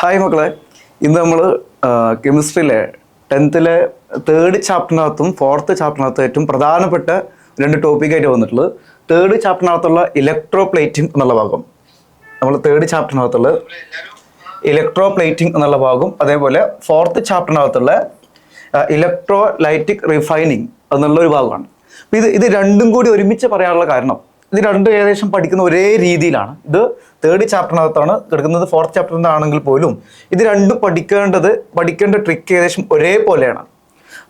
Hi മക്കളെ. ഇന്ന് നമ്മൾ കെമിസ്ട്രിയിലെ ടെൻത്തിലെ തേർഡ് ചാപ്റ്ററിനകത്തും ഫോർത്ത് ചാപ്റ്ററിനകത്തും ഏറ്റവും പ്രധാനപ്പെട്ട രണ്ട് ടോപ്പിക്കായിട്ട് വന്നിട്ടുള്ളത്. തേർഡ് ചാപ്റ്ററിനകത്തുള്ള ഇലക്ട്രോ പ്ലേറ്റിംഗ് എന്നുള്ള ഭാഗം. നമ്മൾ തേർഡ് ചാപ്റ്ററിനകത്തുള്ള ഇലക്ട്രോ പ്ലേറ്റിംഗ് എന്നുള്ള ഭാഗം അതേപോലെ ഫോർത്ത് ചാപ്റ്ററിനകത്തുള്ള ഇലക്ട്രോ ലൈറ്റിക് റിഫൈനിങ് എന്നുള്ള ഒരു ഭാഗമാണ്. അപ്പോൾ ഇത് ഇത് രണ്ടും കൂടി ഒരുമിച്ച് പറയാനുള്ള കാരണം ഇത് രണ്ടും ഏകദേശം പഠിക്കുന്ന ഒരേ രീതിയിലാണ്. ഇത് തേർഡ് ചാപ്റ്ററിനകത്താണ് കിടക്കുന്നത്. ഫോർത്ത് ചാപ്റ്ററിന്റെ ആണെങ്കിൽ പോലും ഇത് രണ്ടും പഠിക്കേണ്ടത് പഠിക്കേണ്ട ട്രിക്ക് ഏകദേശം ഒരേപോലെയാണ്.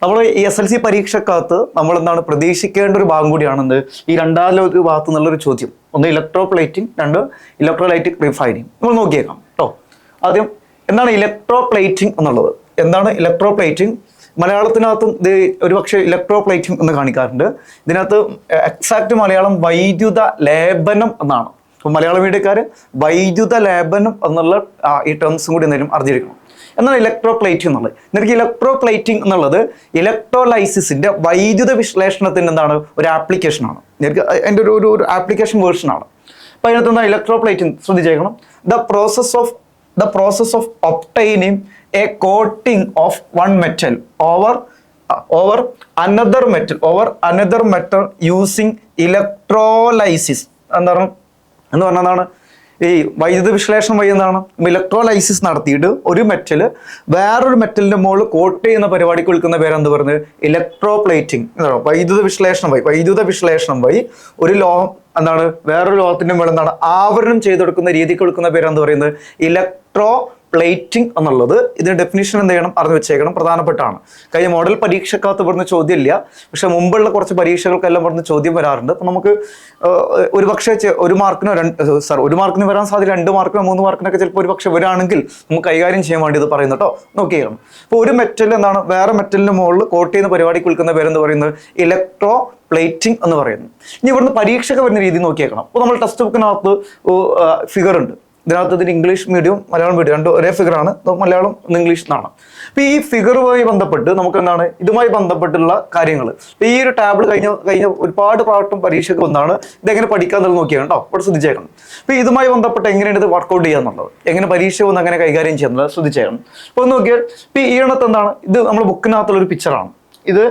നമ്മൾ ഈ എസ് എൽ സി പരീക്ഷക്കകത്ത് നമ്മൾ എന്താണ് പ്രതീക്ഷിക്കേണ്ട ഒരു ഭാഗം കൂടിയാണെന്ത്? ഈ രണ്ടാമത്തെ ഭാഗത്ത് നിന്നുള്ളൊരു ചോദ്യം. ഒന്ന് ഇലക്ട്രോ പ്ലേറ്റിംഗ് രണ്ട് ഇലക്ട്രോലൈറ്റിക് റിഫൈനിങ് നമ്മൾ നോക്കിയേക്കാം കേട്ടോ ആദ്യം എന്താണ് ഇലക്ട്രോ പ്ലേറ്റിംഗ് എന്നുള്ളത്? എന്താണ് ഇലക്ട്രോ പ്ലേറ്റിംഗ് മലയാളത്തിനകത്തും ഇത് ഒരുപക്ഷെ ഇലക്ട്രോ പ്ലേറ്റിംഗ് എന്ന് കാണിക്കാറുണ്ട്. ഇതിനകത്ത് എക്സാക്ട് മലയാളം വൈദ്യുത ലേപനം എന്നാണ്. അപ്പോൾ മലയാള മീഡിയക്കാർ വൈദ്യുത ലേപനം എന്നുള്ള ഈ ടേംസും കൂടി എന്തെങ്കിലും അറിഞ്ഞിരിക്കണം. എന്നാണ് ഇലക്ട്രോ പ്ലേറ്റിംഗ് എന്നുള്ളത്? നിനക്ക് ഇലക്ട്രോ പ്ലേറ്റിംഗ് എന്നുള്ളത് ഇലക്ട്രോലൈസിസിന്റെ വൈദ്യുത വിശ്ലേഷണത്തിന്റെ എന്താണ് ഒരു ആപ്ലിക്കേഷനാണ് എനിക്ക് അതിന്റെ ഒരു ഒരു ഒരു ആപ്ലിക്കേഷൻ വേർഷനാണ് അപ്പോൾ അതിനകത്ത് എന്താ electroplating ശ്രദ്ധിച്ചേക്കണം. The process of the process of obtaining a coating of one metal over over another metal over another metal using electrolysis എന്താണ്? എന്ന് പറഞ്ഞതാണ് ഈ വൈദ്യുത വിശ്ലേഷണം വഴി എന്താണ്? ഇലക്ട്രോലൈസിസ് നടത്തിയിട്ട് ഒരു മെറ്റൽ വേറൊരു മെറ്റലിന്റെ മുകളിൽ കോട്ട് ചെയ്യുന്ന പരിപാടിക്ക് വിളിക്കുന്ന പേരെന്ത് എന്ത് പറയുന്നത് ഇലക്ട്രോ പ്ലേറ്റിംഗ് എന്താണ് വൈദ്യുത വിശ്ലേഷണം വഴി വൈദ്യുത വിശ്ലേഷണം വഴി ഒരു ലോഹം എന്താണ്? വേറൊരു ലോഹത്തിന്റെ മുകളിൽ എന്താണ്? ആവരണം ചെയ്തെടുക്കുന്ന രീതിക്ക് വിളിക്കുന്ന പേരെന്ത് എന്ത് പറയുന്നത്? ഇലക്ട്രോ പ്ലേറ്റിംഗ് എന്നുള്ളത് ഇതിന് ഡെഫിനിഷൻ എന്ത് ചെയ്യണം? അറിഞ്ഞു വെച്ചേക്കണം. പ്രധാനപ്പെട്ടാണ്. കഴിഞ്ഞ മോഡൽ പരീക്ഷക്കകത്ത് പറഞ്ഞ ചോദ്യമില്ല. പക്ഷെ മുമ്പുള്ള കുറച്ച് പരീക്ഷകൾക്കെല്ലാം പറഞ്ഞ ചോദ്യം വരാറുണ്ട്. അപ്പൊ നമുക്ക് ഒരു പക്ഷേ ഒരു മാർക്കിനോ രണ്ട് സാർ ഒരു മാർക്കിന് വരാൻ സാധ്യത രണ്ട് മാർക്കിനോ മൂന്ന് മാർക്കിനൊക്കെ ചിലപ്പോൾ ഒരു പക്ഷെ വരാണെങ്കിൽ നമുക്ക് കൈകാര്യം ചെയ്യാൻ വേണ്ടി ഇത് പറയുന്നു കേട്ടോ. നോക്കിയാണ് അപ്പോൾ ഒരു മെറ്റൽ എന്താണ്? വേറെ മെറ്റലിന് മുകളിൽ കോട്ട് ചെയ്യുന്ന പരിപാടിക്ക് വിൽക്കുന്ന പേരെന്ന് പറയുന്നത്? ഇലക്ട്രോ പ്ലേറ്റിംഗ് എന്ന് പറയുന്നു. ഇനി ഇവിടുന്ന് പരീക്ഷക വരുന്ന രീതി നോക്കിയേക്കണം. അപ്പോൾ നമ്മൾ ടെക്സ്റ്റ് ബുക്കിനകത്ത് ഫിഗർ ഉണ്ട്. ഇതിനകത്ത് ഇതിന് ഇംഗ്ലീഷ് മീഡിയം മലയാളം മീഡിയം രണ്ടും ഒരേ ഫിഗറാണ് മലയാളം ഇംഗ്ലീഷ് എന്നാണ്. അപ്പോൾ ഈ ഫിഗറുമായി ബന്ധപ്പെട്ട് നമുക്ക് എന്താണ് ഇതുമായി ബന്ധപ്പെട്ടുള്ള കാര്യങ്ങൾ ഈ ഒരു ടാബിൾ കഴിഞ്ഞ കഴിഞ്ഞ ഒരുപാട് പാട്ടും പരീക്ഷയ്ക്ക് വന്നാണ് ഇതെങ്ങനെ പഠിക്കാൻ എന്നുള്ളത് നോക്കിയാണ് കേട്ടോ ഇവിടെ ശ്രദ്ധിച്ചേക്കണം. അപ്പോൾ ഇതുമായി ബന്ധപ്പെട്ട് എങ്ങനെയാണ് ഇത് വർക്കൗട്ട് ചെയ്യുക എന്നുള്ളത് എങ്ങനെ പരീക്ഷ വന്ന് അങ്ങനെ കൈകാര്യം ചെയ്യുന്നത്? ശ്രദ്ധിച്ചേക്കണം. അപ്പോൾ നോക്കിയാൽ ഇപ്പോൾ ഈ ഈണത്ത് എന്താണ്? ഇത് നമ്മൾ ബുക്കിനകത്തുള്ള ഒരു പിക്ചറാണ് ഇത്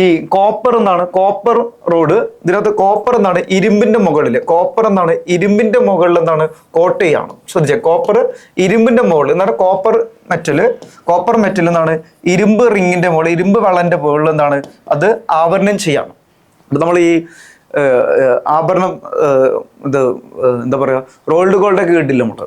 ഈ കോപ്പർ എന്നാണ് കോപ്പർ റോഡ് ഇതിനകത്ത് കോപ്പർ എന്നാണ് ഇരുമ്പിന്റെ മുകളിൽ കോപ്പർ എന്നാണ് ഇരുമ്പിന്റെ മുകളിൽ എന്താണ്? കോട്ടയാണ്. ശ്രദ്ധിച്ചേ കോപ്പർ ഇരുമ്പിന്റെ മുകളിൽ എന്നാണ് കോപ്പർ മെറ്റൽ കോപ്പർ മെറ്റൽ എന്നാണ് ഇരുമ്പ് റിങ്ങിന്റെ മുകളിൽ ഇരുമ്പ് വളന്റെ മുകളിൽ എന്നാണ് അത് ആവരണം ചെയ്യാണ്. നമ്മൾ ഈ ആഭരണം ഇത് എന്താ പറയുക റോൾഡ് ഗോൾഡൊക്കെ കിട്ടില്ല നമ്മൾ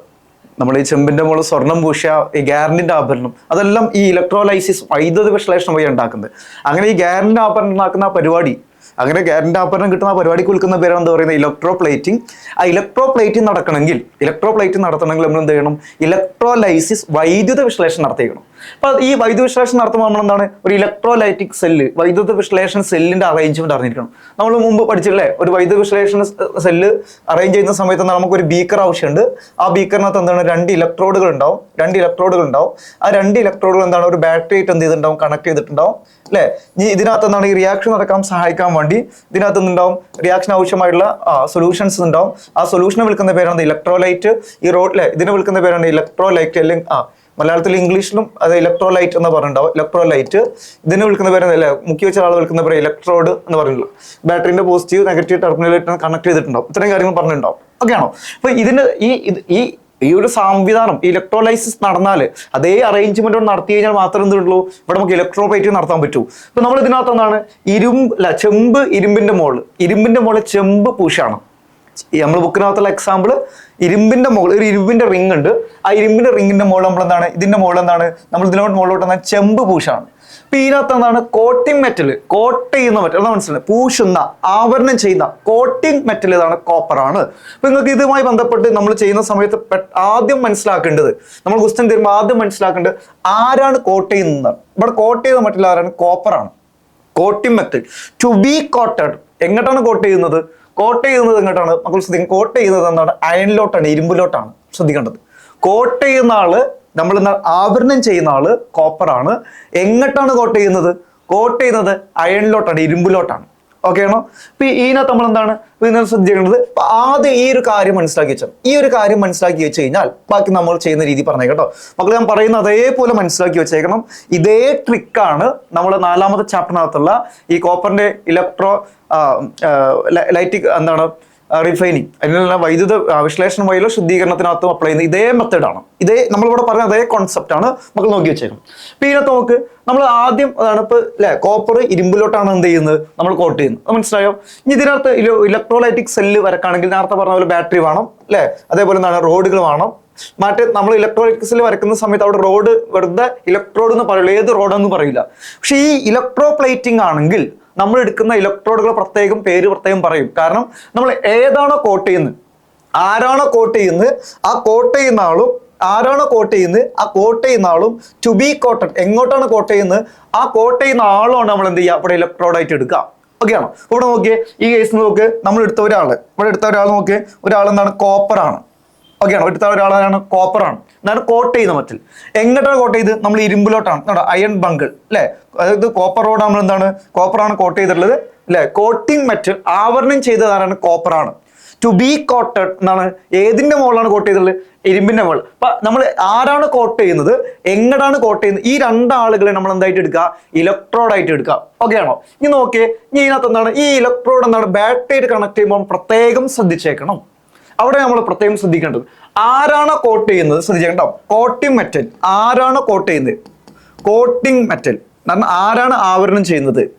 നമ്മൾ ഈ ചെമ്പിന്റെ മുകളിൽ സ്വർണം പൂശിയ ഈ ഗ്യാരന്റിന്റെ ആഭരണം അതെല്ലാം ഈ ഇലക്ട്രോലൈസിസ് വൈദ്യുത വിശ്ലേഷണം വഴി ഉണ്ടാക്കുന്നത്. അങ്ങനെ ഈ ഗ്യാരന്റിന്റെ ആഭരണം ഉണ്ടാക്കുന്ന ആ പരിപാടി അങ്ങനെ ഗ്യാരന്റിന്റെ ആഭരണം കിട്ടുന്ന ആ പരിപാടിക്ക് വിൽക്കുന്ന പേരാണ് എന്താ പറയുന്നത്? ഇലക്ട്രോ പ്ലേറ്റിംഗ് ആ ഇലക്ട്രോ പ്ലേറ്റിംഗ് നടക്കണമെങ്കിൽ ഇലക്ട്രോ പ്ലേറ്റിംഗ് നടത്തണമെങ്കിൽ നമ്മൾ എന്ത് ചെയ്യണം? ഇലക്ട്രോലൈസിസ് വൈദ്യുത വിശ്ലേഷണം നടത്തിയേക്കണം. അപ്പൊ ഈ വൈദ്യുത വിശ്ലേഷണം നടത്തുമ്പോൾ നമ്മൾ എന്താണ് ഒരു ഇലക്ട്രോലൈറ്റിക് സെല്ല് വൈദ്യുത വിശ്ലേഷണ സെല്ലിന്റെ അറേഞ്ച്മെന്റ് അറിഞ്ഞിരിക്കണം. നമ്മൾ മുമ്പ് പഠിച്ചില്ലേ ഒരു വൈദ്യുത വിശ്ലേഷണ സെല്ല് അറേഞ്ച് ചെയ്യുന്ന സമയത്ത് നമുക്ക് ഒരു ബീക്കർ ആവശ്യമുണ്ട്. ആ ബീക്കറിനകത്ത് എന്താണ്? രണ്ട് ഇലക്ട്രോഡുകൾ ഉണ്ടാവും. രണ്ട് ഇലക്ട്രോഡുകൾ ഉണ്ടാവും. ആ രണ്ട് ഇലക്ട്രോഡുകൾ എന്താണ്? ഒരു ബാറ്ററി ആയിട്ട് എന്ത് ചെയ്തിട്ടുണ്ടാവും? കണക്ട് ചെയ്തിട്ടുണ്ടാവും. അല്ലേ? ഇനി ഇതിനകത്ത് എന്താണ്? ഈ റിയാക്ഷൻ നടക്കാൻ സഹായിക്കാൻ വേണ്ടി ഇതിനകത്ത് എന്തുണ്ടാവും? റിയാക്ഷൻ ആവശ്യമായിട്ടുള്ള സൊല്യൂഷൻസ് ഉണ്ടാവും ആ സൊല്യൂഷനെ വിൽക്കുന്ന പേരാണ് ഇലക്ട്രോലൈറ്റ് ഈ റോഡിലെ ഇതിനെ വിൽക്കുന്ന പേരാണ് ഇലക്ട്രോലൈറ്റ് അല്ലെങ്കിൽ ആ മലയാളത്തിൽ ഇംഗ്ലീഷിലും അത് ഇലക്ട്രോലൈറ്റ് എന്ന് പറഞ്ഞിട്ടുണ്ടാവും. ഇലക്ട്രോലൈറ്റ് ഇതിനെ വിളിക്കുന്ന പേര് അല്ല മുഖ്യ വെച്ച ആൾ വിളിക്കുന്ന പേര് ഇലക്ട്രോഡ് എന്ന് പറയുന്നത് ബാറ്ററിന്റെ പോസിറ്റീവ് നെഗറ്റീവ് ടെർമിനലായിട്ട് കണക്ട് ചെയ്തിട്ടുണ്ടാവും. ഇത്രയും കാര്യങ്ങൾ പറഞ്ഞിട്ടുണ്ടാവും. ഓക്കെ ആണോ? അപ്പൊ ഇതിന് ഈ ഈ ഈ ഒരു സംവിധാനം ഇലക്ട്രോലൈസിസ് നടന്നാൽ അതേ അറേഞ്ച്മെന്റ് നടത്തി കഴിഞ്ഞാൽ മാത്രം എന്തുള്ളൂ ഇവിടെ നമുക്ക് ഇലക്ട്രോപൈറ്റ് നടത്താൻ പറ്റൂ. ഇപ്പൊ നമ്മൾ ഇതിനകത്ത് എന്താണ്? ഇരുമ്പ് അല്ല ചെമ്പ് ഇരുമ്പിന്റെ മോൾ. ഇരുമ്പിന്റെ മോൾ ചെമ്പ് പൂശാണ്. നമ്മൾ ബുക്കിനകത്തുള്ള എക്സാമ്പിൾ ഇരുമ്പിന്റെ മുകളിൽ ഒരു ഇരുമ്പിന്റെ റിംഗ് ഉണ്ട്. ആ ഇരുമ്പിന്റെ റിംഗിന്റെ മുകളിൽ നമ്മൾ എന്താണ് ഇതിന്റെ മുകളിൽ എന്താണ്? നമ്മൾ ഇതിനോട്ട് മുകളിലോട്ട് എന്താണ് ചെമ്പ് പൂശാണ്. അപ്പൊ ഇതിനകത്ത് എന്താണ്? കോട്ടിംഗ് മെറ്റൽ കോട്ട് ചെയ്യുന്ന മെറ്റൽ അതാ മനസ്സിലായി പൂശുന്ന ആവരണം ചെയ്യുന്ന കോട്ടിംഗ് മെറ്റൽ ഇതാണ് കോപ്പർ ആണ്. അപ്പൊ നിങ്ങൾക്ക് ഇതുമായി ബന്ധപ്പെട്ട് നമ്മൾ ചെയ്യുന്ന സമയത്ത് ആദ്യം മനസ്സിലാക്കേണ്ടത് നമ്മൾ ക്വസ്റ്റ്യൻ തരുമ്പോൾ ആദ്യം മനസ്സിലാക്കേണ്ടത് ആരാണ് കോട്ട് ചെയ്യുന്നത്? ഇവിടെ കോട്ട് ചെയ്യുന്ന മെറ്റൽ ആരാണ്? കോപ്പർ ആണ്. Coating metal to be coated എങ്ങോട്ടാണ് കോട്ട് ചെയ്യുന്നത്? കോട്ട് ചെയ്യുന്നത് എങ്ങോട്ടാണ്? മക്കൾ ശ്രദ്ധിക്കും കോട്ട് ചെയ്യുന്നത് എന്താണ്? അയണിലോട്ടാണ് ഇരുമ്പിലോട്ടാണ് ശ്രദ്ധിക്കേണ്ടത്. കോട്ട് ചെയ്യുന്ന ആൾ നമ്മൾ ആവരണം ചെയ്യുന്ന ആൾ കോപ്പറാണ് എങ്ങോട്ടാണ് കോട്ട് ചെയ്യുന്നത്? കോട്ട് ചെയ്യുന്നത് അയണിലോട്ടാണ് ഇരുമ്പിലോട്ടാണ്. ഓക്കെ ആണോ? ഇപ്പൊ ഇതിനകത്ത് നമ്മൾ എന്താണ് ഇന്ന് ശ്രദ്ധിക്കേണ്ടത് ആദ്യം ഈ ഒരു കാര്യം മനസ്സിലാക്കി വെച്ചാൽ ഈ ഒരു കാര്യം മനസ്സിലാക്കി വെച്ച് കഴിഞ്ഞാൽ ബാക്കി നമ്മൾ ചെയ്യുന്ന രീതി പറഞ്ഞേ കേട്ടോ. മക്കൾ ഞാൻ പറയുന്ന അതേപോലെ മനസ്സിലാക്കി വെച്ചേക്കണം. ഇതേ ട്രിക്കാണ് നമ്മൾ നാലാമത്തെ ചാപ്റ്ററിനകത്തുള്ള ഈ കോപ്പറിന്റെ ഇലക്ട്രോ ലൈറ്റിക് എന്താണ് റിഫൈനിങ് അതിനുള്ള വൈദ്യുത വിശ്ലേഷണം വഴിയിലോ ശുദ്ധീകരണത്തിനകത്തും അപ്ലൈ ചെയ്യുന്ന ഇതേ മെത്തേഡാണ് ഇതേ നമ്മളിവിടെ പറഞ്ഞ അതേ കോൺസെപ്റ്റ് ആണ് നമുക്ക് നോക്കി വെച്ചേക്കും ഇപ്പൊ ഇതിനകത്ത് നമുക്ക് നമ്മൾ ആദ്യം അതാണ് ഇപ്പൊ അല്ലെ കോപ്പർ ഇരുമ്പിലോട്ടാണ് എന്ത് ചെയ്യുന്നത്? നമ്മൾ കോട്ട് ചെയ്യുന്നത്. മനസ്സിലായോ? ഇനി ഇതിനകത്ത് ഇലക്ട്രോലൈറ്റിക് സെല്ല് വരക്കാണെങ്കിൽ നേരത്തെ പറഞ്ഞ പോലെ ബാറ്ററി വേണം അല്ലെ അതേപോലെ എന്താണ് റോഡുകൾ വേണം. മറ്റേ നമ്മൾ ഇലക്ട്രോണിക്സിൽ വരയ്ക്കുന്ന സമയത്ത് അവിടെ റോഡ് വെറുതെ ഇലക്ട്രോഡ് എന്ന് പറയുള്ളൂ ഏത് റോഡെന്ന് പറയില്ല. പക്ഷെ ഈ ഇലക്ട്രോ പ്ലേറ്റിംഗ് ആണെങ്കിൽ നമ്മൾ എടുക്കുന്ന ഇലക്ട്രോഡുകൾ പ്രത്യേകം പേര് പ്രത്യേകം പറയും. കാരണം നമ്മൾ ഏതാണോ കോട്ട് ചെയ്യുന്നത് ആരാണോ കോട്ട് ചെയ്യുന്നത് ആ കോട്ട് ചെയ്യുന്ന ആളും ആരാണോ കോട്ട് ചെയ്യുന്നത് ആ കോട്ട് ചെയ്യുന്ന ആളും ടു ബി കോട്ടഡ് എങ്ങോട്ടാണ് കോട്ട് ചെയ്യുന്നത് ആ കോട്ട് ചെയ്യുന്ന ആളാണ് നമ്മൾ എന്ത് ചെയ്യുക? ഇവിടെ ഇലക്ട്രോഡായിട്ട് എടുക്കുക. ഓക്കെ ആണോ? ഇവിടെ നോക്കിയേ ഈ കേസ് നോക്ക് നമ്മൾ എടുത്ത ഒരാൾ ഇവിടെ എടുത്ത ഒരാൾ നോക്കിയേ ഒരാൾ എന്താണ് കോപ്പർ ആണ്. ഓക്കെ ആണോ എടുത്ത ഒരാളാണ് കോപ്പർ ആണ് എന്നാണ് കോട്ട് ചെയ്യുന്ന മറ്റിൽ എങ്ങോട്ടാണ് കോട്ട് ചെയ്ത്? നമ്മൾ ഇരുമ്പിലോട്ടാണ്. അയൺ ബംഗിൾ അല്ലെ അതായത് കോപ്പർ റോഡ് നമ്മൾ എന്താണ്? കോപ്പർ ആണ് കോട്ട് ചെയ്തിട്ടുള്ളത് അല്ലെ കോട്ടിംഗ് മെറ്റൽ ആവരണം ചെയ്തതാരാണ് കോപ്പറാണ് ടു ബി കോട്ടഡ് എന്നാണ് ഏതിന്റെ മുകളിലാണ് കോട്ട് ചെയ്തിട്ടുള്ളത്? ഇരുമ്പിന്റെ മുകളിൽ. അപ്പൊ നമ്മൾ ആരാണ് കോട്ട് ചെയ്യുന്നത്? എങ്ങടാണ് കോട്ട് ചെയ്യുന്നത്? ഈ രണ്ടാളുകളെ നമ്മൾ എന്തായിട്ട് എടുക്കുക? ഇലക്ട്രോഡായിട്ട് എടുക്കുക. ഓക്കെ ആണോ? ഇനി നോക്കിയേ ഇനി ഇതിനകത്ത് എന്താണ്? ഈ ഇലക്ട്രോഡ് എന്താണ്? ബാറ്ററി കണക്ട് ചെയ്യുമ്പോൾ പ്രത്യേകം ശ്രദ്ധിച്ചേക്കണം. അവിടെ നമ്മൾ പ്രത്യേകം ശ്രദ്ധിക്കേണ്ടത്. ആരാണ് കോട്ട് ചെയ്യുന്നത്? ശ്രദ്ധിച്ചേക്കട്ടോ കോട്ടിംഗ് മെറ്റൽ ആരാണ് കോട്ട് ചെയ്യുന്നത്? കോട്ടിംഗ് മെറ്റൽ കാരണം ആരാണ് ആവരണം ചെയ്യുന്നത്?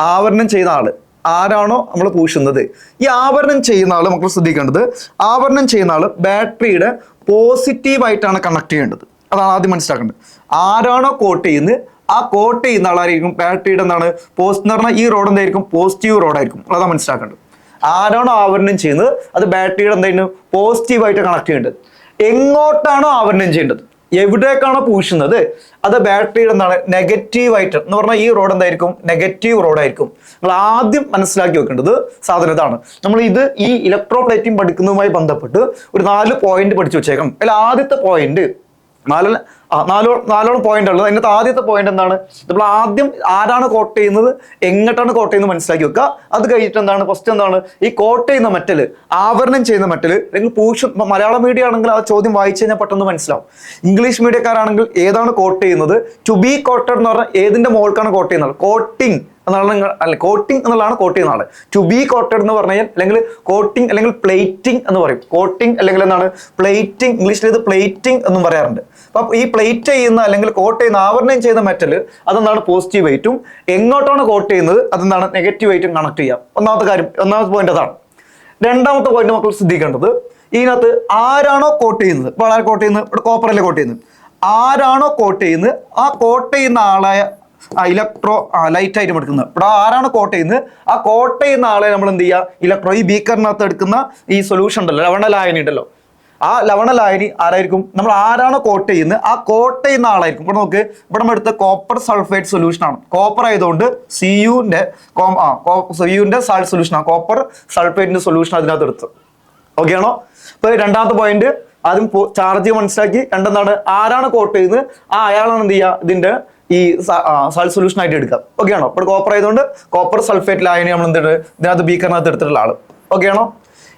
ആവരണം ചെയ്യുന്ന ആൾ. ആരാണോ നമ്മൾ പൂശുന്നത്? ഈ ആവരണം ചെയ്യുന്ന ആൾ മക്കൾ ശ്രദ്ധിക്കേണ്ടത് ആവരണം ചെയ്യുന്ന ആൾ ബാറ്ററിയുടെ പോസിറ്റീവായിട്ടാണ് കണക്ട് ചെയ്യേണ്ടത്. അതാണ് ആദ്യം മനസ്സിലാക്കേണ്ടത്. ആരാണോ കോട്ട് ചെയ്യുന്നത്? ആ കോട്ട് ചെയ്യുന്ന ആളായിരിക്കും. ബാറ്ററിയുടെ എന്താണ്? പോസ്റ്റ് എന്ന് പറഞ്ഞാൽ ഈ റോഡ് എന്തായിരിക്കും? പോസിറ്റീവ് റോഡായിരിക്കും അതാണ് മനസ്സിലാക്കേണ്ടത്. ആരാണോ ആവരണം ചെയ്യുന്നത് അത് ബാറ്ററിയുടെ എന്തെങ്കിലും പോസിറ്റീവായിട്ട് കണക്ട് ചെയ്യേണ്ടത് എങ്ങോട്ടാണോ ആവരണം ചെയ്യേണ്ടത്? എവിടേക്കാണോ പൂശുന്നത്? അത് ബാറ്ററിയുടെ എന്താണ്? നെഗറ്റീവായിട്ട് എന്ന് പറഞ്ഞാൽ ഈ റോഡ് എന്തായിരിക്കും? നെഗറ്റീവ് റോഡായിരിക്കും നമ്മൾ ആദ്യം മനസ്സിലാക്കി വെക്കേണ്ടത് സാധനം ഇതാണ്. നമ്മൾ ഇത് ഈ ഇലക്ട്രോ പ്ലേറ്റിംഗ് പഠിക്കുന്നതുമായി ബന്ധപ്പെട്ട് ഒരു നാല് പോയിന്റ് പഠിച്ചു വെച്ചേക്കണം അതിൽ ആദ്യത്തെ പോയിന്റ് നാല് നാലോ നാലോളം പോയിന്റ് ഉള്ളത്. അതിനകത്ത് ആദ്യത്തെ പോയിന്റ് എന്താണ്? നമ്മൾ ആദ്യം ആരാണ് കോട്ട് ചെയ്യുന്നത്? എങ്ങോട്ടാണ് കോട്ട് ചെയ്യുന്നത് മനസ്സിലാക്കി വെക്കുക. അത് കഴിഞ്ഞിട്ട് എന്താണ്? ഫസ്റ്റ് എന്താണ്? ഈ കോട്ട് ചെയ്യുന്ന മെറ്റൽ ആവരണം ചെയ്യുന്ന മെറ്റൽ അല്ലെങ്കിൽ പൂഷ മലയാള മീഡിയം ആണെങ്കിൽ ആ ചോദ്യം വായിച്ചു കഴിഞ്ഞാൽ പെട്ടെന്ന് മനസ്സിലാവും. ഇംഗ്ലീഷ് മീഡിയക്കാരാണെങ്കിൽ ഏതാണ് കോട്ട് ചെയ്യുന്നത്? ടു ബി കോട്ടഡ് എന്ന് പറഞ്ഞാൽ ഏതിന്റെ മോൾക്കാണ് കോട്ട് ചെയ്യുന്നത്? കോട്ടിംഗ് എന്നാണ് നിങ്ങൾ അല്ല കോട്ടിംഗ് എന്നുള്ളതാണ് കോട്ട് ആൾ ടു ബി കോട്ടഡ് എന്ന് പറഞ്ഞു കഴിഞ്ഞാൽ അല്ലെങ്കിൽ കോട്ടിംഗ് അല്ലെങ്കിൽ പ്ലേറ്റിംഗ് എന്ന് പറയും. കോട്ടിംഗ് അല്ലെങ്കിൽ എന്താണ്? പ്ലേറ്റിംഗ് ഇംഗ്ലീഷിൽ ഇത് പ്ലേറ്റിംഗ് എന്നും പറയാറുണ്ട്. അപ്പൊ ഈ പ്ലേറ്റ് ചെയ്യുന്ന അല്ലെങ്കിൽ കോട്ട് ചെയ്യുന്ന ആവരണം ചെയ്യുന്ന മെറ്റൽ അതെന്താണ്? പോസിറ്റീവ് വെയിറ്റും എങ്ങോട്ടാണ് കോട്ട് ചെയ്യുന്നത്? അതെന്താണ്? നെഗറ്റീവ് വെയിറ്റും കണക്ട് ചെയ്യാം. ഒന്നാമത്തെ കാര്യം ഒന്നാമത്തെ പോയിന്റ് അതാണ്. രണ്ടാമത്തെ പോയിന്റ് മക്കൾ ശ്രദ്ധിക്കേണ്ടത് ഇതിനകത്ത് ആരാണോ കോട്ട് ചെയ്യുന്നത്? ഇപ്പോൾ ആരാ കോട്ട് ചെയ്യുന്നത്? ഇവിടെ കോപ്പറല്ലേ കോട്ട് ചെയ്യുന്നത്? ആരാണോ കോട്ട് ചെയ്യുന്നത്? ആ കോട്ട് ചെയ്യുന്ന ആളായ ഇലക്ട്രോ ആ ലൈറ്റ് ആയിട്ട് എടുക്കുന്നത് ഇവിടെ ആരാണ് കോട്ട് ചെയ്യുന്നത്? ആ കോട്ടയുന്ന ആളെ നമ്മൾ എന്ത് ചെയ്യുക? ഇലക്ട്രോ ഈ ബീക്കറിനകത്ത് എടുക്കുന്ന ഈ സൊല്യൂഷൻ ഉണ്ടല്ലോ ലവണ ലായനി ഉണ്ടല്ലോ. ആ ലവണ ലായനി ആരായിരിക്കും? നമ്മൾ ആരാണ് കോട്ട് ചെയ്യുന്നത്? ആ കോട്ട് ചെയ്യുന്ന ആളായിരിക്കും. ഇപ്പൊ നോക്ക് ഇവിടെ നമ്മൾ എടുത്ത കോപ്പർ സൾഫേറ്റ് സൊല്യൂഷൻ ആണ്. കോപ്പർ ആയതുകൊണ്ട് സി ആ സി സാൾട്ട് സൊല്യൂഷൻ ആണ്. കോപ്പർ സൾഫേറ്റിന്റെ സൊല്യൂഷൻ അതിനകത്ത് എടുത്ത് ഓക്കെ ആണോ? ഇപ്പൊ രണ്ടാമത്തെ പോയിന്റ് ആദ്യം ചാർജ് മനസ്സിലാക്കി. രണ്ടെന്താണ്? ആരാണ് കോട്ട് ചെയ്യുന്നത്? ആ അയാളാണ് എന്ത് ചെയ്യുക? ഇതിന്റെ ഈ സൾട്ട് സൊല്യൂഷൻ ആയിട്ട് എടുക്കാം. ഓക്കെ ആണോ? ഇപ്പോൾ കോപ്പർ ആയതുകൊണ്ട് കോപ്പർ സൾഫേറ്റ് ലായനി നമ്മൾ എന്തിട്ട് ഇതിനകത്ത് ബീക്കറിനകത്ത് എടുത്തിട്ടുള്ള ആൾ. ഓക്കെ ആണോ?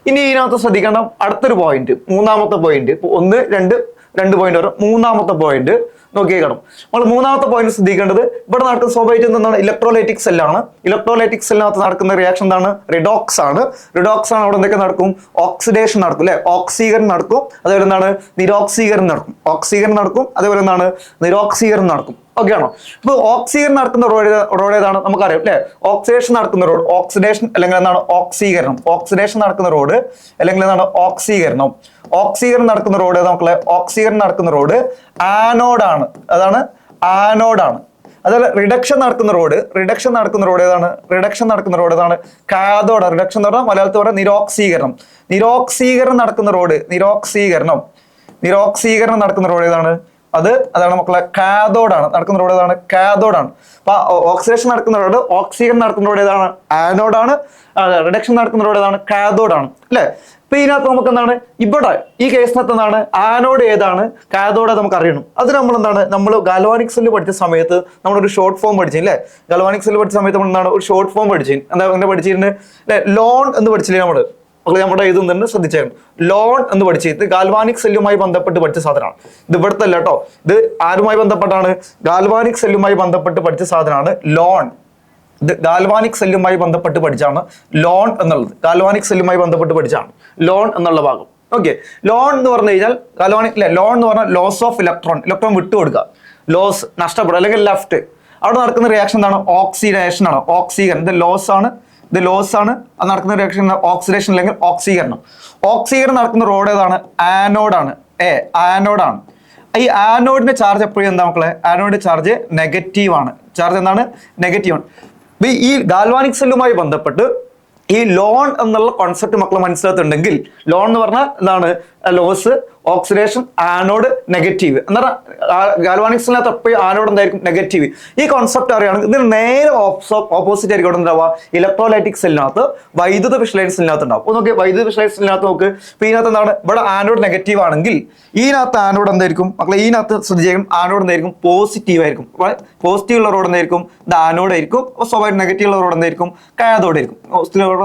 ഇനി ഇതിനകത്ത് ശ്രദ്ധിക്കേണ്ട അടുത്തൊരു പോയിന്റ് മൂന്നാമത്തെ പോയിന്റ് ഒന്ന് രണ്ട് രണ്ട് പോയിന്റ് വരും. മൂന്നാമത്തെ പോയിന്റ് നോക്കിയേക്കണം നമ്മൾ മൂന്നാമത്തെ പോയിന്റ് ശ്രദ്ധിക്കേണ്ടത് ഇവിടെ നടക്കുന്ന സ്വാഭാവികം എന്താണ് ഇലക്ട്രോലൈറ്റിക് സെല്ലാണ് ഇലക്ട്രോലൈറ്റിക് സെല്ലിനകത്ത് നടക്കുന്ന റിയാക്ഷൻ എന്താണ്? റിഡോക്സ് ആണ്. റിഡോക്സ് ആണ് അവിടെ എന്തൊക്കെ നടക്കും? ഓക്സിഡേഷൻ നടക്കും അല്ലെ? ഓക്സീകരൻ നടക്കും. അതേപോലെ എന്താണ്? നിരോക്സീകരൻ നടക്കും. ഓക്സീകരൻ നടക്കും. അതേപോലെ എന്താണ്? നിരോക്സീകരൻ നടക്കും. ഓക്കെ ആണോ? ഇപ്പൊ ഓക്സിജൻ നടക്കുന്ന റോഡ് ഏതാണ്? നമുക്കറിയാം അല്ലെ? ഓക്സിഡേഷൻ നടക്കുന്ന റോഡ് ഓക്സിഡേഷൻ അല്ലെങ്കിൽ എന്താണ്? ഓക്സീകരണം ഓക്സിഡേഷൻ നടക്കുന്ന റോഡ് അല്ലെങ്കിൽ എന്താണ്? ഓക്സീകരണം ഓക്സീകരണം നടക്കുന്ന റോഡ് ഏതാ മക്കളെ? ഓക്സിജൻ നടക്കുന്ന റോഡ് ആനോഡാണ് അതാണ് ആനോഡാണ് അതുപോലെ റിഡക്ഷൻ നടക്കുന്ന റോഡ് റിഡക്ഷൻ നടക്കുന്ന റോഡ് ഏതാണ്? റിഡക്ഷൻ നടക്കുന്ന റോഡ് ഏതാണ്? കാതോഡ് റിഡക്ഷൻ എന്ന് പറഞ്ഞാൽ മലയാളത്തിൽ പറഞ്ഞാൽ നിരോക്സീകരണം. നിരോക്സീകരണം നടക്കുന്ന റോഡ് നിരോക്സീകരണം. നിരോക്സീകരണം നടക്കുന്ന റോഡ് ഏതാണ്? അത് അതാണ് മക്കളെ കാതോഡാണ് നടക്കുന്ന റോഡ് ഏതാണ്? കാതോഡാണ് അപ്പൊ ഓക്സിഡേഷൻ നടക്കുന്ന റോഡ് ഓക്സിജൻ നടക്കുന്ന റോഡ് ഏതാണ്? ആനോഡാണ് റിഡക്ഷൻ നടക്കുന്ന റോഡ് ഏതാണ്? കാതോഡാണ് അല്ലെ? ഇപ്പൊ ഇതിനകത്ത് നമുക്ക് എന്താണ് ഇവിടെ ഈ കേസിനകത്ത് എന്താണ്? ആനോഡ് ഏതാണ്? കാഥോഡ് നമുക്ക് അറിയണം. അത് നമ്മൾ എന്താണ് നമ്മൾ ഗാൽവാനിക് സെല്ല് പഠിച്ച സമയത്ത് നമ്മളൊരു ഷോർട്ട് ഫോം പഠിച്ചു അല്ലേ സെല്ല് പഠിച്ച സമയത്ത് നമ്മൾ എന്താണ് ഒരു ഷോർട്ട് ഫോം പഠിച്ചു എന്താ അങ്ങനെ പഠിച്ചിട്ടുണ്ട് അല്ലെ ലോൺ എന്ന് പഠിച്ചില്ലേ മക്കളെ നമ്മുടെ ഇത് തന്നെ ശ്രദ്ധിച്ചേക്കണം. ലോൺ എന്ന് പഠിച്ചിട്ട് ഗാൽവാനിക് സെല്ലുമായി ബന്ധപ്പെട്ട് പഠിച്ച സാധനമാണ്. ഇത് ഇവിടുത്തെ അല്ല കേട്ടോ ഇത് ആരുമായി ബന്ധപ്പെട്ടാണ്? ഗാൽവാനിക് സെല്ലുമായി ബന്ധപ്പെട്ട് പഠിച്ച സാധനമാണ് ലോൺ ഗാൽവാനിക് സെല്ലുമായി ബന്ധപ്പെട്ട് പഠിച്ചാണ് ലോൺ എന്നുള്ളത്. ഗാൽവാനിക് സെല്ലുമായി ബന്ധപ്പെട്ട് പഠിച്ചാണ്. ലോൺ എന്നുള്ള ഭാഗം. ഓക്കെ. ലോൺ എന്ന് പറഞ്ഞു കഴിഞ്ഞാൽ ഗാൽവാനിക് അല്ലെ ലോൺ എന്ന് പറഞ്ഞാൽ ലോസ് ഓഫ് ഇലക്ട്രോൺ. ഇലക്ട്രോൺ വിട്ടുകൊടുക്കുക ലോസ് നഷ്ടപ്പെടുക അല്ലെങ്കിൽ ലെഫ്റ്റ്. അവിടെ നടക്കുന്ന റിയാക്ഷൻ എന്താണ്? ഓക്സിഡേഷൻ ആണ്. ഓക്സിജൻ ഇത് ലോസ് ആണ്. ഇത് ലോസ് ആണ്. അത് നടക്കുന്ന റിയാക്ഷൻ ഓക്സിഡേഷൻ അല്ലെങ്കിൽ ഓക്സീകരണം. ഓക്സീകരണം നടക്കുന്ന റോഡ് ഏതാണ്? ആനോഡാണ് ഏ ആനോഡാണ് ഈ ആനോഡിന്റെ ചാർജ് എപ്പോഴും എന്താ മക്കളെ? ആനോഡിന്റെ ചാർജ് നെഗറ്റീവ് ആണ്. ചാർജ് എന്താണ്? നെഗറ്റീവ് ആണ്. ഈ ഗാൽവാനിക് സെല്ലുമായി ബന്ധപ്പെട്ട് ഈ ലോൺ എന്നുള്ള കോൺസെപ്റ്റ് മക്കൾ മനസ്സിലാക്കുന്നുണ്ടെങ്കിൽ ലോൺ എന്ന് പറഞ്ഞാൽ എന്താണ്? ലോസ് ഓക്സിഡേഷൻ ആനോഡ് നെഗറ്റീവ് എന്നാൽ ഗാൽവാണിക്സിനകത്ത് എപ്പോഴും ആനോഡ് എന്തായിരിക്കും? നെഗറ്റീവ് ഈ കോൺസെപ്റ്റ് അറിയുകയാണെങ്കിൽ ഇതിന് നേരെ ഓപ്പോസിറ്റ് ആയിരിക്കും ഉണ്ടാവുക. ഇലക്ട്രോലൈറ്റിക് സെല്ലിനകത്ത് വൈദ്യുത വിഷ്ലൈൻ സെല്ലിനകത്ത് ഉണ്ടാവും. നോക്കി വൈദ്യുത വിഷ്ലൈൻ സെല്ലിനകത്ത് നോക്ക്. ഇപ്പൊ ഇതിനകത്ത് എന്താണ്? ഇവിടെ ആനോഡ് നെഗറ്റീവ് ആണെങ്കിൽ ഇതിനകത്ത് ആനോഡ് എന്തായിരിക്കും? മക്കളെ ഇതിനകത്ത് ശ്രദ്ധിക്കും ആനോഡ് എന്തായിരിക്കും? പോസിറ്റീവ് ആയിരിക്കും. പോസിറ്റീവ് ഉള്ള റോഡ് എന്തായിരിക്കും? ഇത് ആനോഡ് ആയിരിക്കും. സ്വാഭാവിക നെഗറ്റീവ് ഉള്ള റോഡ് എന്തായിരിക്കും? കാതോഡ് ആയിരിക്കും.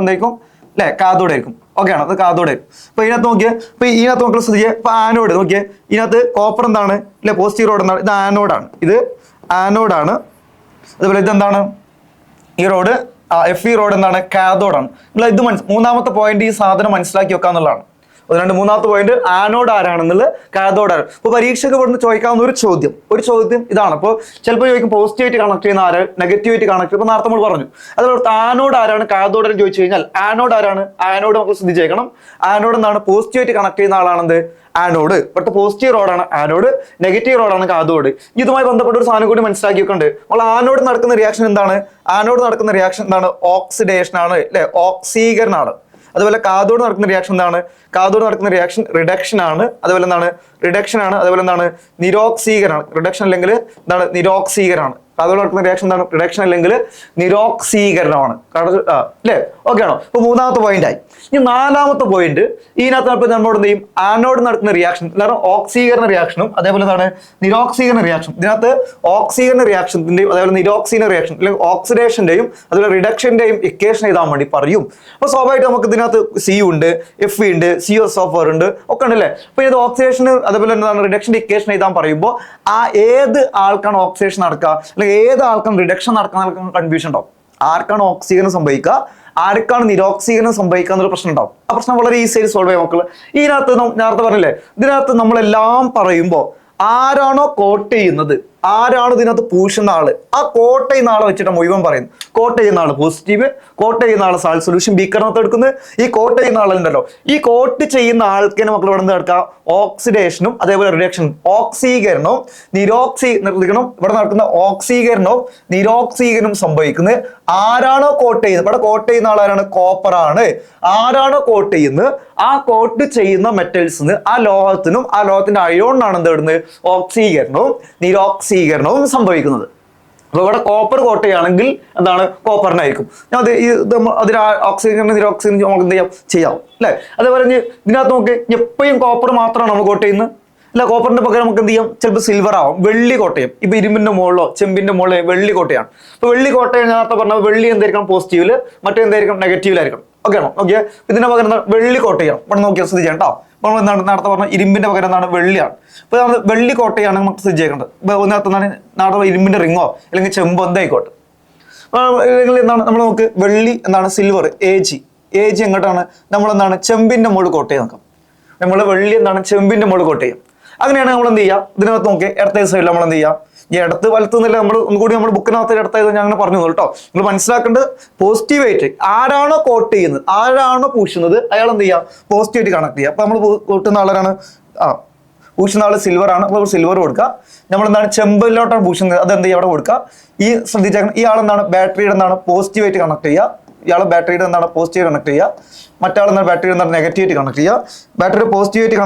എന്തായിരിക്കും? അല്ലെ കാതോഡ് ആയിരിക്കും. ഓക്കെ ആണ് അത് കാതോഡ് ആയിരിക്കും അപ്പൊ ഇതിനകത്ത് നോക്കിയേ ഇപ്പൊ ഇതിനകത്ത് നോക്കുന്ന സ്ഥിതി ഇപ്പൊ ആനോഡ് നോക്കിയേ ഇതിനകത്ത് കോപ്പർ എന്താണ് അല്ലെ പോസിറ്റീവ് റോഡ് എന്താണ് ഇത് ആനോഡാണ് ഇത് ആനോഡാണ് അതുപോലെ ഇതെന്താണ് ഈ റോഡ് എഫ് ഇ റോഡ് എന്താണ് കാതോഡാണ് നിങ്ങൾ ഇത് മനസ്സിലാക്കി മൂന്നാമത്തെ പോയിന്റ് ഈ സാധനം മനസ്സിലാക്കി വെക്കാന്നുള്ളതാണ്. രണ്ട് മൂന്നാമത്തെ പോയിന്റ് ആനോഡ് ആരാണെന്നുള്ളത്? കാഥോഡ് ആരാണ്? അപ്പോൾ പരീക്ഷയ്ക്ക് ഇവിടുന്ന് ചോദിക്കാവുന്ന ഒരു ചോദ്യം. ഒരു ചോദ്യം ഇതാണ്. അപ്പോൾ ചിലപ്പോൾ ചോദിക്കും പോസിറ്റീവായിട്ട് കണക്ട് ചെയ്യുന്ന ആര്? നെഗറ്റീവായിട്ട് കണക്ട് ചെയ്യുമ്പോൾ നേരത്തെ നമ്മൾ പറഞ്ഞു. അതുപോലെ ആനോഡ് ആരാണ്? കാഥോഡ് എന്ന് ചോദിച്ചു കഴിഞ്ഞാൽ ആനോഡ് ആരാണ്? ആനോഡ് നമുക്ക് ശ്രദ്ധിച്ചേക്കണം. ആനോഡ് എന്താണ്? പോസിറ്റീവായിട്ട് കണക്ട് ചെയ്യുന്ന ആളാണെന്ത്? ആനോഡ് ഇവിടുത്തെ പോസിറ്റീവ് റോഡാണ് ആനോഡ് നെഗറ്റീവ് റോഡാണ് കാഥോഡ് ഇതുമായി ബന്ധപ്പെട്ട ഒരു സാധനം കൂടി മനസ്സിലാക്കി വെക്കുന്നുണ്ട് നമ്മൾ ആനോഡ് നടക്കുന്ന റിയാക്ഷൻ എന്താണ്? ആനോഡ് നടക്കുന്ന റിയാക്ഷൻ എന്താണ്? ഓക്സിഡേഷൻ ആണ് അല്ലെ? ഓക്സീകരണമാണ് അതുപോലെ കാതോട് നടക്കുന്ന റിയാക്ഷൻ എന്താണ്? കാതോട് നടക്കുന്ന റിയാക്ഷൻ റിഡക്ഷൻ ആണ്. അതുപോലെ എന്താണ്? റിഡക്ഷൻ ആണ്. അതുപോലെ എന്താണ്? നിരോക്സീകരണം റിഡക്ഷൻ അല്ലെങ്കിൽ എന്താണ്? നിരോക്സീകരണമാണ്. കാതോട് നടക്കുന്ന റിയാക്ഷൻ എന്താണ്? റിഡക്ഷൻ അല്ലെങ്കിൽ നിരോക്സീകരണമാണ്. അല്ലേ? ഓക്കെ ആണോ? ഇപ്പൊ മൂന്നാമത്തെ പോയിന്റ് ആയി. ഇനി നാലാമത്തെ പോയിന്റ് ഇതിനകത്ത് ഇപ്പൊ നമ്മളോട് എന്ത് ചെയ്യും? ആനോട് നടക്കുന്ന റിയാക്ഷൻ കാരണം ഓക്സീകരണ റിയാക്ഷനും അതേപോലെ എന്താണ്? നിരോക്സീകരണ റിയാക്ഷൻ ഇതിനകത്ത് ഓക്സീകരണ റിയാക്ഷന്റെയും അതേപോലെ നിരോക്സീകരണ റിയാക്ഷൻ അല്ലെങ്കിൽ ഓക്സിഡേഷന്റെയും അതുപോലെ റിഡക്ഷന്റെയും ഇക്വേഷൻ എഴുതാൻ വേണ്ടി പറയും. അപ്പൊ സ്വാഭാവികമായിട്ട് നമുക്ക് ഇതിനകത്ത് സി ഉണ്ട് എഫ് ഉണ്ട് സി ഒ സോഫർ ഉണ്ട് ഒക്കെ ഉണ്ടല്ലേ? അപ്പൊ ഇത് ഓക്സിഡേഷൻ അതേപോലെ എന്താണ്? റിഡക്ഷൻ ഇക്വേഷൻ എഴുതാൻ പറയുമ്പോൾ ആ ഏത് ആൾക്കാണ് ഓക്സിഡേഷൻ നടക്കുക? ഏത് ആൾക്കാണ് റിഡക്ഷൻ നടക്കുന്ന ആൾക്കും കൺഫ്യൂഷൻ ഉണ്ടാവും. ആർക്കാണ് ഓക്സിജൻ സംഭവിക്കുക? ആർക്കാണ് നിരോക്സീകരണം സംഭവിക്കുക എന്നൊരു പ്രശ്നം ഉണ്ടാവും. ആ പ്രശ്നം വളരെ ഈസി ആയിട്ട് സോൾവ് ചെയ്യാം മക്കൾ ഇതിനകത്ത് നേരത്തെ പറഞ്ഞില്ലേ? ഇതിനകത്ത് നമ്മളെല്ലാം പറയുമ്പോൾ ആരാണോ കോട്ട് ചെയ്യുന്നത്? ആരാണ് ഇതിനകത്ത് പൂശുന്ന ആൾ? ആ കോട്ടയിൽ നിന്ന് ആളെ വെച്ചിട്ട് മുഴുവൻ പറയുന്നു. കോട്ടയിൽ നിന്നാണ് പോസിറ്റീവ് കോട്ടയിൽ ചെയ്യുന്ന ആൾ സൊല്യൂഷൻ ബീക്കറിനകത്ത് എടുക്കുന്നത് ഈ കോട്ടയിൽ ആളുണ്ടല്ലോ ഈ കോട്ട് ചെയ്യുന്ന ആൾക്ക് മക്കൾ ഇവിടെ നിന്ന് ഓക്സിഡേഷനും അതേപോലെ റിഡക്ഷൻ ഓക്സീകരണവും നിരോക്സി നിർദ്ദിക്കണം ഇവിടെ നടക്കുന്ന ഓക്സീകരണവും നിരോക്സീകരണവും സംഭവിക്കുന്നത് ആരാണോ കോട്ട് ചെയ്യുന്നത്? ഇവിടെ കോട്ട് ചെയ്യുന്ന ആളാരാണ് കോപ്പർ ആണ്. ആരാണോ കോട്ട് ചെയ്യുന്നത്? ആ കോട്ട് ചെയ്യുന്ന മെറ്റൽസിന് ആ ലോഹത്തിനും ആ ലോഹത്തിന്റെ അയോണിനാണ് എന്ത് ഇടുന്നത്? ഓക്സീകരണവും നിരോക്സീകരണവും സംഭവിക്കുന്നത്. അപ്പൊ ഇവിടെ കോപ്പർ കോട്ടയാണെങ്കിൽ എന്താണ്? കോപ്പറിനായിരിക്കും അത് ഈ അതിൽ ഓക്സിജൻ നിരോക്സിജൻ നമുക്ക് എന്ത് ചെയ്യാം? ചെയ്യാം. അല്ലെ? അതേപോലെ ഇതിനകത്ത് നോക്ക് എപ്പോഴും കോപ്പർ മാത്രമാണ് നമ്മൾ കോട്ട് ചെയ്യുന്നത്. അല്ല കോപ്പറിന്റെ പകരം നമുക്ക് എന്ത് ചെയ്യാം? ചിലപ്പോൾ സിൽവർ ആവും. വെള്ളി കോട്ടയം ഇപ്പൊ ഇരുമ്പിന്റെ മുകളിലോ ചെമ്പിന്റെ മുകളിലോ വെള്ളി കോട്ടയാണ് അപ്പൊ വെള്ളി കോട്ടയം ഞാൻ നേരത്തെ പറഞ്ഞ വെള്ളി എന്തായിരിക്കണം? പോസിറ്റീവിൽ മറ്റേ എന്തായിരിക്കണം? നെഗറ്റീവിലായിരിക്കണം ഓക്കെ ആണോ? ഓക്കെ ഇതിന്റെ പകരം വെള്ളി ചെയ്യണം. ഇവിടെ നോക്കിയാൽ സ്ഥിതി ചെയ്യണം കേട്ടോ നമ്മൾ എന്താണ്? നേരത്തെ പറഞ്ഞ ഇരുമ്പിന്റെ പകരം എന്താണ്? വെള്ളിയാണ്. അപ്പൊ നമ്മൾ വെള്ളി കോട്ടയാണ് നമുക്ക് സ്ഥിതി ചെയ്യേണ്ടത്. ഇപ്പൊ ഇതിനകത്ത് എന്താണ്? നാളെ ഇരുമ്പിന്റെ റിങ്ങോ അല്ലെങ്കിൽ ചെമ്പോ എന്തായിക്കോട്ടെ അല്ലെങ്കിൽ എന്താണ്? നമ്മൾ നമുക്ക് വെള്ളി എന്താണ്? Silver A G A G എങ്ങോട്ടാണ്? നമ്മൾ എന്താണ്? ചെമ്പിന്റെ മുകളിൽ കോട്ട് ചെയ്യാൻ നോക്കാം. നമ്മൾ വെള്ളി എന്താണ്? ചെമ്പിന്റെ മുകളിൽ കോട്ട് ചെയ്യും. അങ്ങനെയാണ് നമ്മൾ എന്ത് ചെയ്യുക? ഇതിനകത്ത് നോക്കി ഇടത്തെ സൈഡിൽ നമ്മൾ എന്ത് ചെയ്യുക? ഈ ഇടത്ത് വലത്ത് നിന്നില്ല നമ്മൾ ഒന്നുകൂടി നമ്മൾ ബുക്കിനകത്ത് ഇടത്ത് ഞാൻ അങ്ങനെ പറഞ്ഞു കേട്ടോ. നിങ്ങൾ മനസ്സിലാക്കേണ്ടത് പോസിറ്റീവ് ആയിട്ട് ആരാണോ കോട്ട് ചെയ്യുന്നത് ആരാണോ പൂശുന്നത് അയാൾ എന്ത് ചെയ്യുക? പോസിറ്റീവ് ആയിട്ട് കണക്ട് ചെയ്യുക. അപ്പൊ നമ്മൾ കൂട്ടുന്ന ആളാണ് ആ പൂശുന്ന ആൾ സിൽവർ ആണ്. അപ്പോൾ സിൽവർ കൊടുക്കുക നമ്മൾ എന്താണ് ചെമ്പിലോട്ടാണ് പൂശുന്നത്. അത് എന്ത് ചെയ്യുക? അവിടെ കൊടുക്കുക. ഈ ശ്രദ്ധിച്ചേക്കണം. ഈ ആളെന്താണ് ബാറ്ററിയുടെ എന്താണ്? പോസിറ്റീവ് ആയിട്ട് കണക്ട് ചെയ്യുക. ഇയാൾ ബാറ്ററിയുടെ എന്താണ്? പോസിറ്റീവ് കണക്ട് ചെയ്യുക. മറ്റാൾ എന്നാൽ ബാറ്ററി എന്താ നെഗറ്റീവായിട്ട് കണക്ട് ചെയ്യുക. ബാറ്ററി പോസിറ്റീവായിട്ട്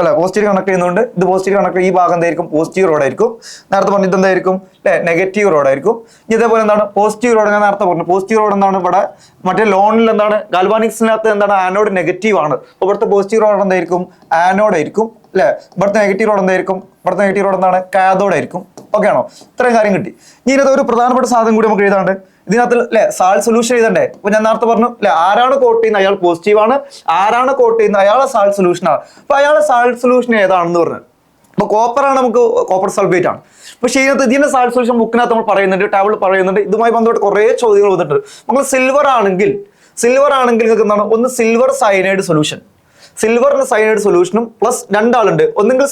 അല്ല പോസിറ്റീവ് കണക്ട് ചെയ്യുന്നതുകൊണ്ട് ഇത് പോസിറ്റീവ് കണക്ട് ഈ ഭാഗം എന്തായിരിക്കും? പോസിറ്റീവ് റോഡായിരിക്കും നേരത്തെ പറഞ്ഞത് എന്തായിരിക്കും അല്ലെ? നെഗറ്റീവ് റോഡായിരിക്കും ഇതേപോലെ എന്താണ്? പോസിറ്റീവ് റോഡ് ഞാൻ നേരത്തെ പറഞ്ഞു. പോസിറ്റീവ് റോഡ് എന്താണ് ഇവിടെ? മറ്റേ ലോണിൽ എന്താണ്? ഗാൽവാനിക്സിനകത്ത് എന്താണ്? ആനോഡ് നെഗറ്റീവ് ആണ്. ഇവിടുത്തെ പോസിറ്റീവ് റോഡ് എന്തായിരിക്കും? ആനോഡ് ആയിരിക്കും. അല്ലെ? ഇവിടുത്തെ നെഗറ്റീവ് റോഡ് എന്തായിരിക്കും? ഇവിടുത്തെ നെഗറ്റീവ് റോഡ് എന്താണ്? കാതോഡ് ആയിരിക്കും. ഓക്കെ ആണോ? ഇത്രയും കാര്യം കിട്ടി. ഇനി ഇതൊരു പ്രധാനപ്പെട്ട സാധനം കൂടി നമുക്ക് എഴുതാണ്ട് ഇതിനകത്ത് അല്ലെ സാൾട്ട് സൊല്യൂഷൻ എഴുതണ്ടേ? അപ്പൊ ഞാൻ നേരത്തെ പറഞ്ഞു അല്ലെ ആരാണ് കോട്ട് ചെയ്യുന്നത്? അയാൾ പോസിറ്റീവ് ആണ്. ആരാണ് കോട്ട് ചെയ്യുന്നത്? അയാളെ സാൾട്ട് സൊല്യൂഷൻ ആണ്. അപ്പൊ അയാളെ സാൾട്ട് സൊല്യൂഷൻ ഏതാണെന്ന് പറഞ്ഞു. അപ്പൊ കോപ്പർ ആണ് നമുക്ക് കോപ്പർ സൾഫേറ്റ് ആണ്. പക്ഷേ ഇതിനകത്ത് ഇതിന്റെ സാൾട്ട് സൊല്യൂഷൻ ബുക്കിനകത്ത് നമ്മൾ പറയുന്നുണ്ട് ടേബിൾ പറയുന്നുണ്ട്. ഇതുമായി ബന്ധപ്പെട്ട് കുറേ ചോദ്യങ്ങൾ വന്നിട്ടുണ്ട്. നമ്മൾ സിൽവർ ആണെങ്കിൽ സിൽവർ ആണെങ്കിൽ നിങ്ങൾക്ക് എന്താണ്? ഒന്ന് സിൽവർ സൈനൈഡ് സൊല്യൂഷൻ സിൽവറിന് സൈനൈഡ് സൊല്യൂഷനും പ്ലസ് രണ്ടാളുണ്ട്. ഒന്നെങ്കിൽ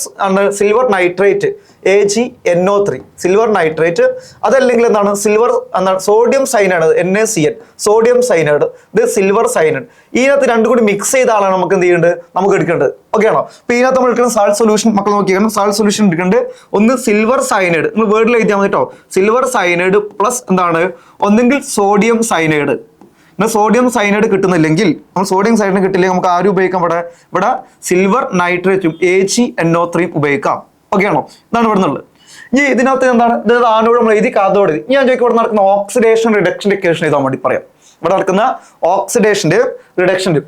silver nitrate A G N O three silver nitrate അതല്ലെങ്കിൽ എന്താണ്? സിൽവർ എന്താണ് sodium cyanide N A C N sodium cyanide ഇത് സിൽവർ സൈനൈഡ് ഇതിനകത്ത് രണ്ടും കൂടി മിക്സ് ചെയ്ത ആളാണ് നമുക്ക് എന്ത് ചെയ്യേണ്ടത്? നമുക്ക് എടുക്കേണ്ടത്. ഓക്കെ ആണോ? അപ്പൊ ഇതിനകത്ത് നമ്മൾ എടുക്കുന്ന സാൾട്ട് സൊല്യൂഷൻ മക്കൾ നോക്കിയാണ് സാൾട്ട് സൊല്യൂഷൻ എടുക്കേണ്ടത് ഒന്ന് സിൽവർ സൈനൈഡ് നിങ്ങൾ വേർഡിൽ എഴുതിയാൽ മതി കേട്ടോ സിൽവർ സൈനൈഡ് പ്ലസ് എന്താണ്? ഒന്നെങ്കിൽ സോഡിയം സൈനൈഡ് എന്നാൽ സോഡിയം സൈനൈഡ് കിട്ടുന്നില്ലെങ്കിൽ നമ്മൾ സോഡിയം സൈനൈഡ് കിട്ടില്ലെങ്കിൽ നമുക്ക് ആരും ഉപയോഗിക്കാം ഇവിടെ? ഇവിടെ സിൽവർ നൈട്രേറ്റും എ ജി എൻ ഒ ത്രീയും ഉപയോഗിക്കാം. ഓക്കെ ആണോ? ഇതാണ് ഇവിടെ നിന്നുള്ളത് ഇനി ഇതിനകത്ത് എന്താണ്? ഇത് ആനോട് നമ്മൾ എഴുതി കാതോട്. ഇനി ഞാൻ ചോദിക്കും ഇവിടെ നടക്കുന്ന ഓക്സിഡേഷൻ റിഡക്ഷന്റെ ഇക്വേഷൻ എഴുതാൻ വേണ്ടി പറയാം. ഇവിടെ നടക്കുന്ന ഓക്സിഡേഷന്റെ റിഡക്ഷന്റെ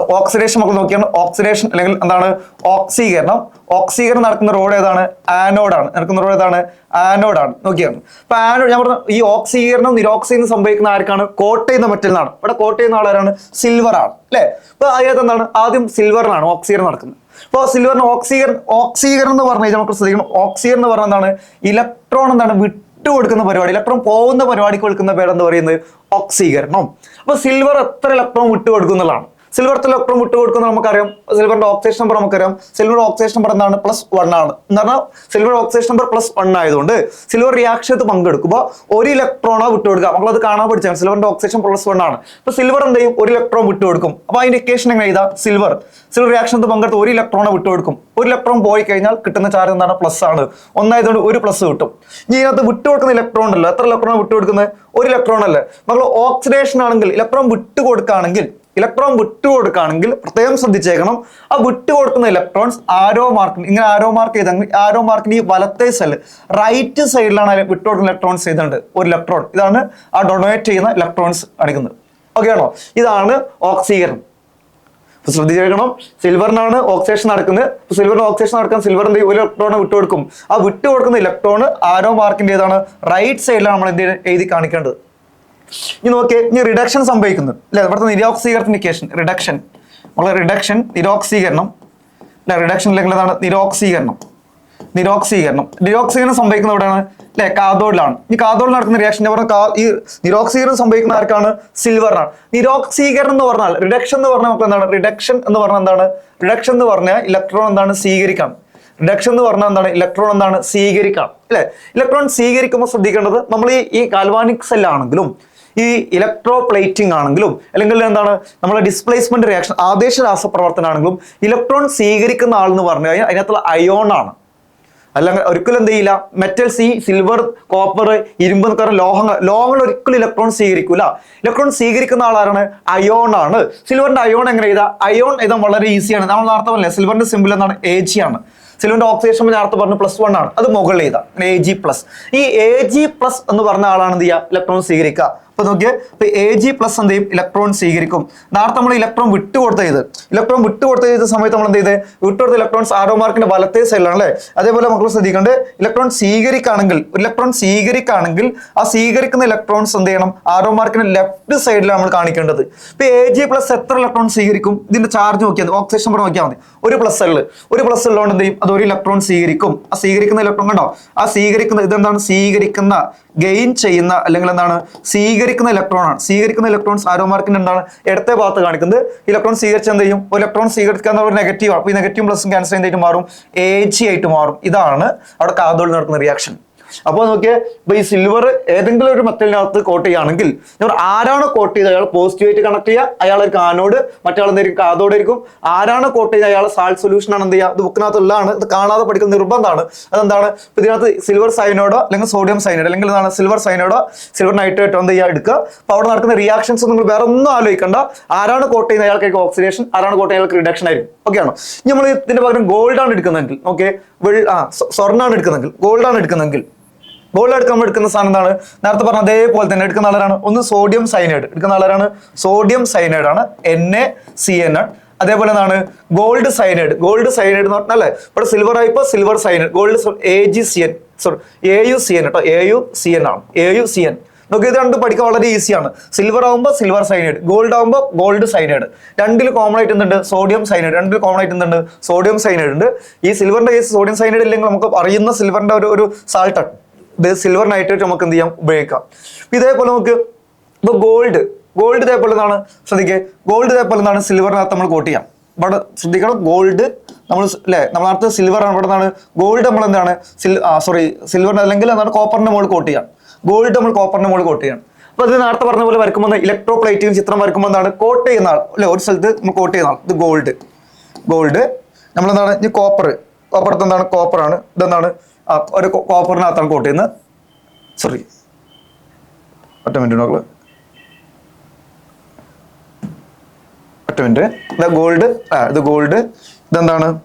ഓക്സിഡേഷൻ നമുക്ക് നോക്കിയാണ് ഓക്സിഡേഷൻ അല്ലെങ്കിൽ എന്താണ്? ഓക്സീകരണം ഓക്സീകരണം നടക്കുന്ന റോഡ് ഏതാണ്? ആനോഡാണ് നടക്കുന്ന റോഡ് ഏതാണ്? ആനോഡാണ് നോക്കിയാണ് അപ്പൊ ആനോഡ് ഞാൻ പറഞ്ഞു ഈ ഓക്സീകരണം നിരോക്സീകരണം സംഭവിക്കുന്ന ആർക്കാണ്? കോട്ട് ചെയ്യുന്ന മറ്റൊന്നാണ് ഇവിടെ കോട്ട് ചെയ്യുന്ന ആളാരാണ്? സിൽവർ ആണ്. അല്ലെ? അപ്പൊ അതിനകത്ത് എന്താണ്? ആദ്യം സിൽവറിനാണ് ഓക്സീകരണം നടക്കുന്നത്. അപ്പൊ സിൽവറിന് ഓക്സീകരണം ഓക്സീകരണം എന്ന് പറഞ്ഞു കഴിഞ്ഞാൽ നമുക്ക് ശ്രദ്ധിക്കണം. ഓക്സീകരണം എന്ന് പറഞ്ഞാൽ എന്താണ്? ഇലക്ട്രോൺ എന്താണ്? വിട്ടു കൊടുക്കുന്ന പരിപാടി. ഇലക്ട്രോൺ പോകുന്ന പരിപാടിക്ക് കൊടുക്കുന്ന പേരെന്ന് പറയുന്നത്? ഓക്സീകരണം അപ്പൊ സിൽവർ എത്ര ഇലക്ട്രോൺ വിട്ടു കൊടുക്കുന്നുള്ളതാണ് സിൽവർ ഇലക്ട്രോൺ വിട്ടു കൊടുക്കുന്ന നമുക്കറിയാം. സിൽവറിന്റെ ഓക്സേഷൻ നമ്പർ നമുക്കറിയാം. സിൽവർ ഓക്സേഷൻ നമ്പർ എന്താണ്? പ്ലസ് വൺ ആണ്. എന്ന് പറഞ്ഞാൽ silver oxidation number plus one ആയതുകൊണ്ട് സിൽവർ റിയാക്ഷനത്ത് പങ്കെടുക്കുമ്പോൾ ഒരു ഇലക്ട്രോണോ വിട്ടു കൊടുക്കുക നമ്മളത് കാണാൻ പഠിച്ചാൽ സിൽവറിന്റെ ഓക്സേഷൻ പ്ലസ് വൺ ആണ്. അപ്പോൾ സിൽവർ എന്ത് ചെയ്യും? ഒരു ഇലക്ട്രോൺ വിട്ടു കൊടുക്കും അപ്പൊ അതിന്റെ ഇക്വേഷൻ എങ്ങനെ എഴുതാം? സിൽവർ സിൽവർ റിയാക്ഷനത്ത് പങ്കെടുത്ത് ഒരു ഇലക്ട്രോണെ വിട്ടു കൊടുക്കും ഒരു ഇലക്ട്രോൺ പോയി കഴിഞ്ഞാൽ കിട്ടുന്ന ചാർജ് എന്താണ്? പ്ലസ് ആണ്. ഒന്നായതുകൊണ്ട് ഒരു പ്ലസ് കിട്ടും. ഇനി അത് വിട്ടു കൊടുക്കുന്ന ഇലക്ട്രോൺ അല്ല എത്ര ഇലക്ട്രോൺ വിട്ടു കൊടുക്കുന്നത് ഒരു ഇലക്ട്രോൺ അല്ലേ? നമ്മൾ ഓക്സിഡേഷൻ ആണെങ്കിൽ ഇലക്ട്രോൺ വിട്ടു കൊടുക്കുകയാണെങ്കിൽ ഇലക്ട്രോൺ വിട്ടു കൊടുക്കുകയാണെങ്കിൽ പ്രത്യേകം ശ്രദ്ധിച്ചേക്കണം. ആ വിട്ടു കൊടുക്കുന്ന ഇലക്ട്രോൺസ് ആരോ മാർക്ക് ഇങ്ങനെ ആരോ മാർക്ക് ചെയ്തെങ്കിൽ ആരോ മാർക്കിന് ഈ വലത്തെ സെൽ റൈറ്റ് സൈഡിലാണ് വിട്ടു കൊടുക്കുന്ന ഇലക്ട്രോൺസ് ചെയ്തിട്ടുണ്ട് ഒരു ഇലക്ട്രോൺ ഇതാണ് ആ ഡൊണേറ്റ് ചെയ്യുന്ന ഇലക്ട്രോൺസ് അടിക്കുന്നത് ഓക്കെ ആണോ? ഇതാണ് ഓക്സിജൻ ശ്രദ്ധിച്ചേക്കണം. സിൽവറിനാണ് ഓക്സിഡേഷൻ നടക്കുന്നത്. സിൽവറിന് ഓക്സിഡേഷൻ നടക്കാൻ ചെയ്യും? ഒരു ഇലക്ട്രോൺ വിട്ടുകൊടുക്കും. ആ വിട്ടു കൊടുക്കുന്ന ഇലക്ട്രോൺ ആരോ മാർക്കിന്റെ ഏതാണ് റൈറ്റ് സൈഡിലാണ് നമ്മൾ എന്ത് എഴുതി കാണിക്കേണ്ടത്. ഇനി നോക്കിയേ ഇനി റിഡക്ഷൻ സംഭവിക്കുന്നത് അല്ലെ? ഇവിടുത്തെ നിരോക്സീകരണത്തിനിക്കേഷൻ റിഡക്ഷൻ നമ്മളെ റിഡക്ഷൻ നിരോക്സീകരണം. അല്ലെ? റിഡക്ഷൻ അല്ലെങ്കിൽ എന്താണ്? നിരോക്സീകരണം. നിരോക്സീകരണം. നിരോക്സീകരണം സംഭവിക്കുന്നത് എവിടെയാണ്? അല്ലെ? കാതോഡിലാണ് ഈ കാതോഡിൽ നടക്കുന്ന റിയാക്ഷൻ ഈ നിരോക്സീകരണം സംഭവിക്കുന്ന ആർക്കാണ്? സിൽവറിനാണ് നിരോക്സീകരണം എന്ന് പറഞ്ഞാൽ റിഡക്ഷൻ എന്ന് പറഞ്ഞാൽ നമുക്ക് എന്താണ്? റിഡക്ഷൻ എന്ന് പറഞ്ഞാൽ എന്താണ്? റിഡക്ഷൻ എന്ന് പറഞ്ഞാൽ ഇലക്ട്രോൺ എന്താണ്? സ്വീകരിക്കാം. റിഡക്ഷൻ എന്ന് പറഞ്ഞാൽ എന്താണ്? ഇലക്ട്രോൺ എന്താണ്? സ്വീകരിക്കാം. അല്ലെ? ഇലക്ട്രോൺ സ്വീകരിക്കുമ്പോൾ ശ്രദ്ധിക്കേണ്ടത് നമ്മൾ ഈ ഈ കാൽവാനിക് സെല്ലാണെങ്കിലും ഈ ഇലക്ട്രോ പ്ലേറ്റിംഗ് ആണെങ്കിലും അല്ലെങ്കിൽ എന്താണ് നമ്മളെ ഡിസ്പ്ലേസ്മെന്റ് റിയാക്ഷൻ ആദേശ രാസപ്രവർത്തനം ആണെങ്കിലും ഇലക്ട്രോൺ സ്വീകരിക്കുന്ന ആൾ എന്ന് പറഞ്ഞു കഴിഞ്ഞാൽ അതിനകത്തുള്ള അയോൺ ആണ്. അല്ലെങ്കിൽ ഒരിക്കലും എന്ത് ചെയ്യില്ല മെറ്റൽസ് ഈ സിൽവർ കോപ്പർ ഇരുമ്പ് പറഞ്ഞ ലോഹങ്ങൾ ലോഹങ്ങൾ ഒരിക്കലും ഇലക്ട്രോൺ സ്വീകരിക്കൂല. ഇലക്ട്രോൺ സ്വീകരിക്കുന്ന ആളാരാണ് അയോൺ ആണ്. സിൽവറിന്റെ അയോൺ എങ്ങനെ ചെയ്താൽ അയോൺ ഇതാ വളരെ ഈസിയാണ് നമ്മൾ നേരത്തെ പറഞ്ഞില്ല സിൽവറിന്റെ സിമ്പിൾ എന്താണ്? എ ജി ആണ് സിൽവറിന്റെ ഓക്സിഡേഷൻ നേരത്തെ പറഞ്ഞു പ്ലസ് വൺ ആണ്. അത് മുകളിൽ ചെയ്താൽ എ ജി പ്ലസ് ഈ എ ജി പ്ലസ് എന്ന് പറഞ്ഞ ആളാണ് എന്ത് ചെയ്യുക? ഇലക്ട്രോൺ സ്വീകരിക്കുക. അപ്പൊ നോക്കിയേ ഇപ്പൊ എ ജി പ്ലസ് എന്ത് ചെയ്യും? ഇലക്ട്രോൺ സ്വീകരിക്കും. നേരത്തെ നമ്മൾ ഇലക്ട്രോൺ വിട്ടുകൊടുത്ത ചെയ്ത് ഇലക്ട്രോൺ വിട്ടുകൊടുത്ത ചെയ്ത സമയത്ത് നമ്മൾ എന്ത് ചെയ്ത്? വിട്ടുകൊടുത്ത ഇലക്ട്രോൺസ് ആരോ മാർക്കിന്റെ വലത്തെ സൈഡിലാണ് അല്ലേ? അതേപോലെ മക്കൾ ശ്രദ്ധിക്കേണ്ടത് ഇലക്ട്രോൺ സ്വീകരിക്കുകയാണെങ്കിൽ ഇലക്ട്രോൺ സ്വീകരിക്കുകയാണെങ്കിൽ ആ സ്വീകരിക്കുന്ന ഇലക്ട്രോൺസ് എന്ത് ചെയ്യണം? ആരോ മാർക്കിന്റെ ലെഫ്റ്റ് സൈഡിലാണ് നമ്മൾ കാണിക്കേണ്ടത്. ഇപ്പൊ എ ജി പ്ലസ് എത്ര ഇലക്ട്രോൺ സ്വീകരിക്കും? ഇതിന്റെ ചാർജ് നോക്കിയാൽ മതി. ഓക്സിജൻ നമ്പർ നോക്കിയാൽ മതി. ഒരു പ്ലസ് ഉള്ളത് ഒരു പ്ലസ് ഉള്ളതുകൊണ്ട് എന്ത് ചെയ്യും? അത് ഒരു ഇലക്ട്രോൺ സ്വീകരിക്കും. ആ സ്വീകരിക്കുന്ന ഇലക്ട്രോൺ കണ്ടോ? ആ സ്വീകരിക്കുന്ന ഇതെന്താണ്? സ്വീകരിക്കുന്ന ഗെയിൻ ചെയ്യുന്ന അല്ലെങ്കിൽ എന്താണ്? സ്വീകരിക്കുന്ന ഇലക്ട്രോൺ ആണ് സ്വീകരിക്കുന്ന ഇലക്ട്രോൺസ് ആരോ മാർക്കിന്റെ എന്താണ്? ഇടത്തെ ഭാഗത്ത് കാണിക്കുന്നത്. ഇലക്ട്രോൺ സ്വീകരിച്ച് എന്ത് ചെയ്യും? ഒരു ഇലക്ട്രോൺ സ്വീകരിക്കാൻ ഒരു നെഗറ്റീവ് ആണ് അപ്പൊ ഈ നെഗറ്റീവ് പ്ലസും ക്യാൻസൽ ചെയ്തിട്ട് മാറും. എ ജി ആയിട്ട് മാറും. ഇതാണ് അവിടെ കാതോളിൽ നടക്കുന്ന റിയാക്ഷൻ അപ്പോൾ നോക്കിയേ ഇപ്പൊ ഈ സിൽവർ ഏതെങ്കിലും ഒരു മെറ്റലിനകത്ത് കോട്ട് ചെയ്യുകയാണെങ്കിൽ ആരാണ് കോട്ട് ചെയ്ത് അയാൾ പോസിറ്റീവായിട്ട് കണക്ട് ചെയ്യുക അയാൾ ഒരു കാനോട് മറ്റേ എന്തായിരിക്കും കാതോട് ഇരിക്കും ആരാണ് കോട്ട് ചെയ്ത് അയാൾ സാൾട്ട് സൊല്യൂഷൻ ആണ് എന്ത് ചെയ്യുക? ഇത് ബുക്കിനകത്തുള്ളതാണ്. ഇത് കാണാതെ പഠിക്കുന്ന നിർബന്ധമാണ്. അതെന്താണ്? ഇപ്പൊ ഇതിനകത്ത് സിൽവർ സൈനോഡോ അല്ലെങ്കിൽ സോഡിയം സൈനോഡോ അല്ലെങ്കിൽ എന്താണ് സിൽവർ സൈനോഡോ സിൽവർ നൈട്രേറ്റോ എന്ത് ചെയ്യുക? എടുക്കുക. അപ്പൊ അവിടെ നടക്കുന്ന റിയാക്ഷൻസ് നിങ്ങൾ വേറെ ഒന്നും ആലോചിക്കണ്ട. ആരാണ് കോട്ട് ചെയ്യുന്ന അയാൾക്ക് ഓക്സിഡേഷൻ ആരാണ് കോട്ട് ചെയ്യുന്ന റിഡക്ഷൻ ആയിരിക്കും. ഓക്കെ ആണോ? നമ്മൾ ഇതിന്റെ പകരം ഗോൾഡ് ആണ് എടുക്കുന്നതെങ്കിൽ ഓക്കെ ആ സ്വർണാണ് എടുക്കുന്നതെങ്കിൽ ഗോൾഡാണ് എടുക്കുന്നതെങ്കിൽ ഗോൾഡ് എടുക്കുമ്പോൾ എടുക്കുന്ന സാധനം എന്താണ്? നേരത്തെ പറഞ്ഞ അതേപോലെ തന്നെ എടുക്കുന്ന ആളാണ് ഒന്ന് സോഡിയം സൈനൈഡ് എടുക്കുന്ന ആളാണ് സോഡിയം സൈനൈഡ് ആണ്. എൻ എ സി എൻ അതേപോലെ എന്താണ്? ഗോൾഡ് സൈനൈഡ് ഗോൾഡ് സൈനൈഡ് എന്ന് പറഞ്ഞാൽ അല്ലേ ഇവിടെ സിൽവർ ആയിപ്പോ silver cyanide gold A G C N sorry A U C N കേട്ടോ. എ യു സി എൻ ആണ്. എ യു സി എൻ നമുക്ക് ഇത് രണ്ടും പഠിക്കാൻ വളരെ ഈസിയാണ് സിൽവർ ആകുമ്പോൾ സിൽവർ സൈനൈഡ് ഗോൾഡ് ആകുമ്പോൾ ഗോൾഡ് സൈനൈഡ് രണ്ടിൽ കോമൺ ആയിട്ട് എന്തുണ്ട്? സോഡിയം സൈനൈഡ് രണ്ടിൽ കോമൺ ആയിട്ട് എന്തുണ്ട്? സോഡിയം സൈനൈഡ് ഉണ്ട്. ഈ സിൽവറിന്റെ കേസ് സോഡിയം സൈനൈഡ് ഇല്ലെങ്കിൽ നമുക്ക് അറിയുന്ന സിൽവറിന്റെ ഒരു ഒരു സാൾട്ടാണ് ഇത് സിൽവർ നൈട്രേറ്റ് നമുക്ക് എന്ത് ചെയ്യാം? ഉപയോഗിക്കാം. ഇതേപോലെ നമുക്ക് ഇപ്പൊ ഗോൾഡ് ഗോൾഡ് ഇതേപോലെ എന്താണ്? ശ്രദ്ധിക്കുക ഗോൾഡ് ഇതേപോലെ എന്താണ്? സിൽവറിനകത്ത് നമ്മൾ കോട്ട് ചെയ്യാം. ഇവിടെ ശ്രദ്ധിക്കണം. ഗോൾഡ് നമ്മൾ അല്ലേ നമ്മൾ അടുത്ത് സിൽവർ ആണ്. ഇവിടെ നിന്നാണ് ഗോൾഡ് നമ്മൾ എന്താണ്? സോറി സിൽവറിന് അല്ലെങ്കിൽ എന്താണ്? കോപ്പറിന്റെ മുകളിൽ കോട്ട് ചെയ്യാം. ഗോൾഡ് നമ്മൾ കോപ്പറിന്റെ മുകളിൽ കോട്ട് ചെയ്യണം. അപ്പൊ ഇത് നേരത്തെ പറഞ്ഞ പോലെ വരക്കുമ്പോൾ ഇലക്ട്രോ പ്ലേറ്റിംഗ് ചിത്രം വരക്കുമ്പോൾ എന്താണ്? കോട്ട് ചെയ്യുന്ന ആൾ അല്ലെ ഒരു സ്ഥലത്ത് നമ്മൾ കോട്ട് ചെയ്യുന്ന ആൾ ഇത് ഗോൾഡ് ഗോൾഡ് നമ്മളെന്താണ് ഇനി കോപ്പർ കോപ്പറത്ത് എന്താണ്? കോപ്പറാണ് ഇതെന്താണ്? ഒരു കോപ്പറിനകത്താണ് കോട്ട് ചെയ്യുന്നത് സോറി ഒറ്റ മിനിറ്റ് നോക്കൾ ഒറ്റ മിനിറ്റ്. ഇത് ഗോൾഡ് ആ ഇത് ഗോൾഡ് ഇതെന്താണ്?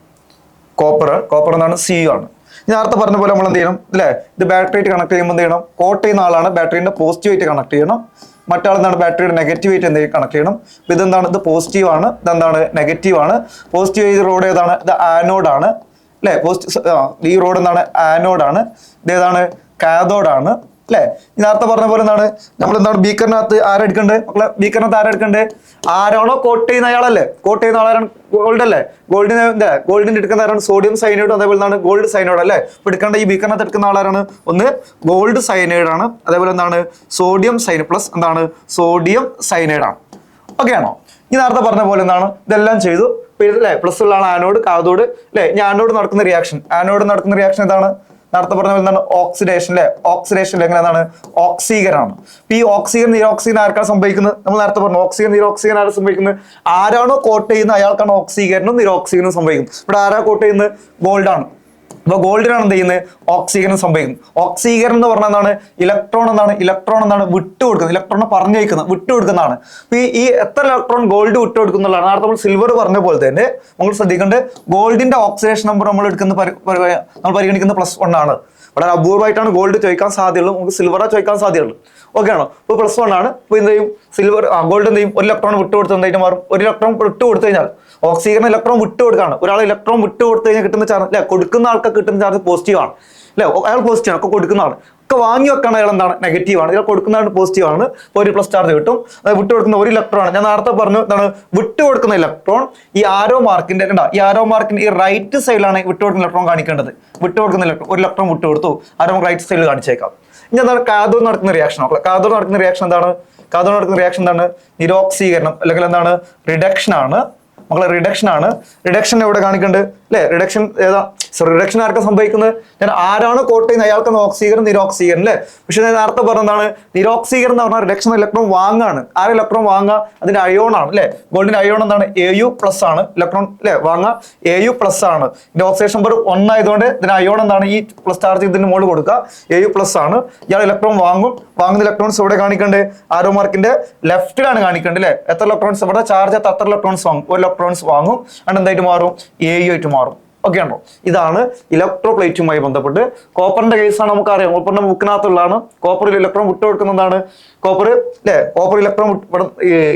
കോപ്പർ കോപ്പർ എന്താണ് സി യു ആണ്. ഞാൻ നേരത്തെ പറഞ്ഞ പോലെ നമ്മൾ എന്ത് ചെയ്യണം? അല്ലേ ഇത് ബാറ്ററി ആയിട്ട് കണക്ട് ചെയ്യുമ്പോൾ എന്ത് ചെയ്യണം? കോട്ട് ചെയ്യുന്ന ആളാണ് ബാറ്ററിന്റെ പോസിറ്റീവ് ആയിട്ട് കണക്ട് ചെയ്യണം. മറ്റാൾ എന്താണ് ബാറ്ററിയുടെ നെഗറ്റീവ് ആയിട്ട് എന്തെങ്കിലും കണക്ട് ചെയ്യണം? ഇതെന്താണ്? ഇത് പോസിറ്റീവ് ആണ്. ഇതെന്താണ്? നെഗറ്റീവ് ആണ്. പോസിറ്റീവ് ചെയ്ത റോഡ് ഏതാണ്? ഇത് ആനോഡ് ആണ്. അല്ലേ പോസ്റ്റ് ഈ റോഡ് എന്താണ് ആനോഡാണ് ഇതേതാണ് കാതോഡാണ് അല്ലെ നേരത്തെ പറഞ്ഞ പോലെ എന്താണ്? നമ്മൾ എന്താണ് ബീക്കറിനകത്ത് ആരെടുക്കണ്ടേ മക്കളെ ബീക്കറിനകത്ത് ആരെടുക്കണ്ടേ ആരാണോ കോട്ട് ചെയ്യുന്ന അയാളല്ലേ? കോട്ട് ചെയ്യുന്ന ആളാരാണ്? ഗോൾഡ് അല്ലേ? ഗോൾഡിന് എന്താ? ഗോൾഡിന് എടുക്കുന്ന ആരാണ്? സോഡിയം സൈനൈഡ് അതേപോലെ എന്താണ്? ഗോൾഡ് സൈനൈഡ് അല്ലേ? ഇപ്പൊ എടുക്കേണ്ട ഈ ബീക്കറിനകത്ത് എടുക്കുന്ന ആളാരാണ്? ഒന്ന് ഗോൾഡ് സൈനൈഡ് ആണ്. അതേപോലെ എന്താണ്? സോഡിയം സൈന പ്ലസ് എന്താണ്? സോഡിയം സൈനൈഡ് ആണ്. ഓക്കെ ആണോ? ഈ നേരത്തെ പറഞ്ഞ പോലെ എന്താണ്? ഇതെല്ലാം ചെയ്തു. അല്ലേ പ്ലസ് ഉള്ള ആനോഡ് കാതോട് അല്ലെ? ഞാൻ നടക്കുന്ന റിയാക്ഷൻ ആനോട് നടക്കുന്ന റിയാക്ഷൻ എന്താണ്? നേരത്തെ പറഞ്ഞ പോലെ എന്താണ്? ഓക്സിഡേഷൻ അല്ലെ? ഓക്സിഡേഷൻ എന്താണ് ഓക്സീകരണമാണ് അപ്പൊ ഈ ഓക്സിജൻ നിരോക്സിജൻ ആർക്കാണ് സംഭവിക്കുന്നത്? നമ്മൾ നേരത്തെ പറഞ്ഞു ഓക്സിജൻ നിരോക്സിജൻ ആരാണ് സംഭവിക്കുന്നത്? ആരാണോ കോട്ട് ചെയ്യുന്നത് അയാൾക്കാണ് ഓക്സീകരണവും നിരോക്സിജനും സംഭവിക്കുന്നത്. ഇവിടെ ആരാ കോട്ട് ചെയ്യുന്നത്? ഗോൾഡ് ആണ് അപ്പൊ ഗോൾഡിനാണ് എന്ത് ചെയ്യുന്നത് ഓക്സീകരണം സംഭവിക്കുന്നത് ഓക്സിജൻ എന്ന് പറഞ്ഞാൽ എന്താണ്? ഇലക്ട്രോൺ എന്താണ് ഇലക്ട്രോൺ എന്താണ്? വിട്ടുകൊടുക്കുന്നത്. ഇലക്ട്രോണിനെ പറഞ്ഞു വയ്ക്കുന്നത് വിട്ടുകൊടുക്കുന്നതാണ്. അപ്പൊ ഈ ഈ എത്ര ഇലക്ട്രോൺ ഗോൾഡ് വിട്ടുകൊടുക്കുന്നുള്ളതാണ് നേരത്തെ നമ്മൾ സിൽവർ പറഞ്ഞ പോലെ തന്നെ നമ്മൾ ശ്രദ്ധിക്കേണ്ടത് ഗോൾഡിന്റെ ഓക്സിഡേഷൻ നമ്പർ നമ്മൾ എടുക്കുന്ന നമ്മൾ പരിഗണിക്കുന്ന പ്ലസ് വൺ ആണ്. വളരെ അപൂർവമായിട്ടാണ് ഗോൾഡ് ചോദിക്കാൻ സാധ്യതയുള്ളൂ നമുക്ക് സിൽവറാണ് ചോദിക്കാൻ സാധ്യതയുള്ളൂ ഓക്കെ ആണോ ഇപ്പോൾ പ്ലസ് വൺ ആണ്. ഇപ്പോൾ എന്ത് ചെയ്യും? സിൽവർ ഗോൾഡ് എന്ത് ചെയ്യും? ഒരു ഇലക്ട്രോൺ വിട്ടു കൊടുത്ത് എന്തായിട്ട് മാറും? ഒരു ഇലക്ട്രോൺ വിട്ട് കൊടുത്തു കഴിഞ്ഞാൽ ഓക്സിജൻ ഇലക്ട്രോൺ വിട്ട് കൊടുക്കാണ് ഒരാൾ ഇലക്ട്രോൺ വിട്ടു കൊടുത്തു കഴിഞ്ഞാൽ കിട്ടുന്ന ചാർജ് അല്ലെ? കൊടുക്കുന്ന ആൾക്ക് കിട്ടുന്ന ചാർജ് പോസിറ്റീവ് ആണ്. അല്ലെ? അയാൾ പോസിറ്റീവ് ആണ്. ഒക്കെ കൊടുക്കുന്ന ആൾ ഒക്കെ വാങ്ങി വെക്കണം അയാൾ എന്താണ്? നെഗറ്റീവ് ആണ്. ഇയാൾ കൊടുക്കുന്ന ആൾ പോസിറ്റീവ് ആണ്. ഇപ്പോൾ ഒരു പ്ലസ് ചാർജ് കിട്ടും. വിട്ട് കൊടുക്കുന്ന ഒരു ഇലക്ട്രോൺ ആണ്. ഞാൻ നേരത്തെ പറഞ്ഞു എന്താണ്? വിട്ടു കൊടുക്കുന്ന ഇലക്ട്രോൺ ഈ ആരോ മാർക്കിന്റെ കണ്ട? ഈ ആരോ മാർക്കിന്റെ ഈ റൈറ്റ് സൈഡിലാണ് വിട്ടു കൊടുക്കുന്ന ഇലക്ട്രോൺ കാണിക്കേണ്ടത്. വിട്ടു കൊടുക്കുന്ന ഇലക്ട്രോൺ ഒരു ഇലക്ട്രോൺ വിട്ടു കൊടുത്തു ആരോ റൈറ്റ് സൈഡിൽ കാണിച്ചേക്കാം. ഇനി എന്താണ് കാതോ നടക്കുന്ന റിയാക്ഷൻ നോക്കാം കാതോ നടക്കുന്ന റിയാക്ഷൻ എന്താണ്? കാതോ നടക്കുന്ന റിയാക്ഷൻ എന്താണ്? നിരോക്സീകരണം അല്ലെങ്കിൽ എന്താണ്? റിഡക്ഷൻ ആണ് മക്കളെ റിഡക്ഷൻ ആണ്. റിഡക്ഷൻ എവിടെ കാണിക്കേണ്ടത് അല്ലെ റിഡക്ഷൻ ഏതാ? സോറി റിഡക്ഷൻ ആർക്കാ സംഭവിക്കുന്നത്? ഞാൻ ആരാണ് കോട്ട് ചെയ്യുന്നത് അയാൾക്ക് ഓക്സീകരണം നിരോക്സിജൻ അല്ലെ പക്ഷെ ഞാൻ നേരത്തെ പറഞ്ഞതാണ് നിരോക്സിജൻ എന്ന് പറഞ്ഞാൽ റിഡക്ഷൻ ഇലക്ട്രോൺ വാങ്ങാണ്. ആര് ഇലക്ട്രോൺ വാങ്ങുക അതിന്റെ അയോൺ ആണ് അല്ലെ ഗോൾഡിന്റെ അയോൺ എന്താണ്? എ യു പ്ലസ് ആണ്. ഇലക്ട്രോൺ അല്ലെ വാങ്ങുക എ യു പ്ലസ് ആണ്. ഇതിന്റെ ഓക്സിഡേഷൻ നമ്പർ വൺ ആയതുകൊണ്ട് ഇതിന്റെ അയോൺ എന്താണ്? ഈ പ്ലസ് ചാർജ് ഇതിന് മുകളിൽ കൊടുക്കുക. എ യു പ്ലസ് ആണ്. ഇയാൾ ഇലക്ട്രോൺ വാങ്ങും. വാങ്ങുന്ന ഇലക്ട്രോൺസ് എവിടെ കാണിക്കേണ്ടത് ആരോ മാർക്കിന്റെ ലെഫ്റ്റിലാണ് കാണിക്കേണ്ടത് അല്ലെ എത്ര ഇലക്ട്രോൺസ് ഇവിടെ ചാർജ് അത്ര ഇലക്ട്രോൺസ് വാങ്ങും? ഒരു ഇലക്ട്രോൺസ് വാങ്ങും. അണ്ട് എന്തായിട്ട് മാറും? എ യു ആയിട്ട് മാറും. ഓക്കെ ആണോ? ഇതാണ് ഇലക്ട്രോ പ്ലേറ്റുമായി ബന്ധപ്പെട്ട് കോപ്പറിന്റെ കേസാണ് നമുക്കറിയാം. കോപ്പറിന്റെ ബുക്കിനകത്തുള്ളതാണ് കോപ്പറിൽ ഇലക്ട്രോൺ വിട്ടു കൊടുക്കുന്നതാണ് കോപ്പർ അല്ലെ കോപ്പർ ഇലക്ട്രോൺ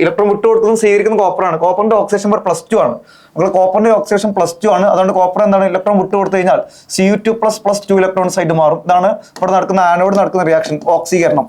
ഇലക്ട്രോൺ വിട്ടു കൊടുക്കുന്നത് സ്വീകരിക്കുന്ന കോപ്പറാണ് കോപ്പറിന്റെ ഓക്സിജൻ നമ്പർ പ്ലസ് ടു ആണ്. നമ്മൾ കോപ്പറിന്റെ ഓക്സിജൻ പ്ലസ് ടു ആണ്. അതുകൊണ്ട് കോപ്പർ എന്താണ്? ഇലക്ട്രോൺ വിട്ടുകൊടുത്തു കഴിഞ്ഞാൽ C U two plus plus two electrons ആയിട്ട് മാറും. ഇതാണ് ഇവിടെ നടക്കുന്ന ആനോഡ് നടക്കുന്ന റിയാക്ഷൻ ഓക്സീകരണം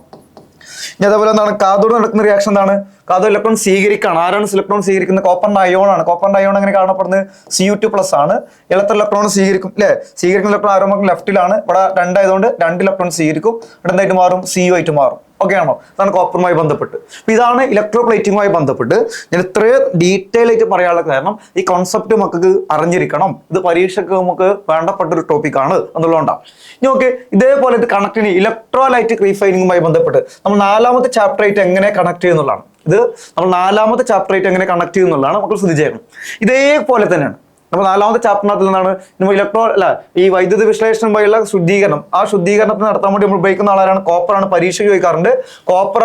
ഇനി അതേപോലെ എന്താണ്? കാതോട് നടക്കുന്ന റിയാക്ഷൻ എന്താണ്? കാതോ ഇലക്ട്രോൺ സ്വീകരിക്കുകയാണ് ആരാണ് ഇലക്ട്രോൺ സ്വീകരിക്കുന്നത്? കോപ്പർ അയോൺ ആണ്. കോപ്പറിന്റെ അയോൺ എങ്ങനെ കാണപ്പെടുന്നത്? സി യു ടു പ്ലസ് ആണ്. ഇലക്ട്രോൺ ഇലക്ട്രോൺ സ്വീകരിക്കും. അല്ലെ സ്വീകരിക്കുന്ന ഇലക്ട്രോൺ ആരോ ലെഫ്റ്റിലാണ് ഇവിടെ രണ്ടായതുകൊണ്ട് രണ്ട് ഇലക്ട്രോൺ സ്വീകരിക്കും. ഇവിടെ എന്തായിട്ട് മാറും? സി യു ആയിട്ട് മാറും. ഓക്കെ ആണോ? അതാണ് കോപ്പറുമായി ബന്ധപ്പെട്ട്. അപ്പോൾ ഇതാണ് ഇലക്ട്രോപ്ലേറ്റിംഗുമായി ബന്ധപ്പെട്ട്. ഞാൻ ഇത്രയും ഡീറ്റെയിൽ ആയിട്ട് പറയാനുള്ള കാരണം ഈ കോൺസെപ്റ്റ് മക്കൾക്ക് അറിഞ്ഞിരിക്കണം. ഇത് പരീക്ഷയ്ക്ക് നമുക്ക് വേണ്ടപ്പെട്ട ഒരു ടോപ്പിക്കാണ് എന്നുള്ളതുകൊണ്ടാണ് ഇനി ഓക്കെ ഇതേപോലെ കണക്ട് ചെയ്യുന്ന ഇലക്ട്രോലൈറ്റ് റീഫൈനിങ്ങുമായി ബന്ധപ്പെട്ട്. നമ്മൾ നാലാമത്തെ ചാപ്റ്റർ ആയിട്ട് എങ്ങനെ കണക്ട് ചെയ്യുന്നുള്ളതാണ്. ഇത് നമ്മൾ നാലാമത്തെ ചാപ്റ്റർ ആയിട്ട് എങ്ങനെ കണക്ട് ചെയ്യുന്നുള്ളതാണ് നമുക്ക് ശ്രദ്ധിച്ചേക്കണം. ഇതേപോലെ തന്നെയാണ്. നമ്മൾ നാലാമത്തെ ചാപ്റ്ററിനകത്ത് നിന്നാണ് നമ്മൾ ഇലക്ട്രോ അല്ല ഈ വൈദ്യുതി വിശ്ലേഷണം ശുദ്ധീകരണം. ആ ശുദ്ധീകരണത്തിന് നടത്താൻ വേണ്ടി നമ്മൾ ഉപയോഗിക്കുന്ന ആളാണ് കോപ്പറാണ് പരീക്ഷയ്ക്ക് ചോദിക്കാറുണ്ട്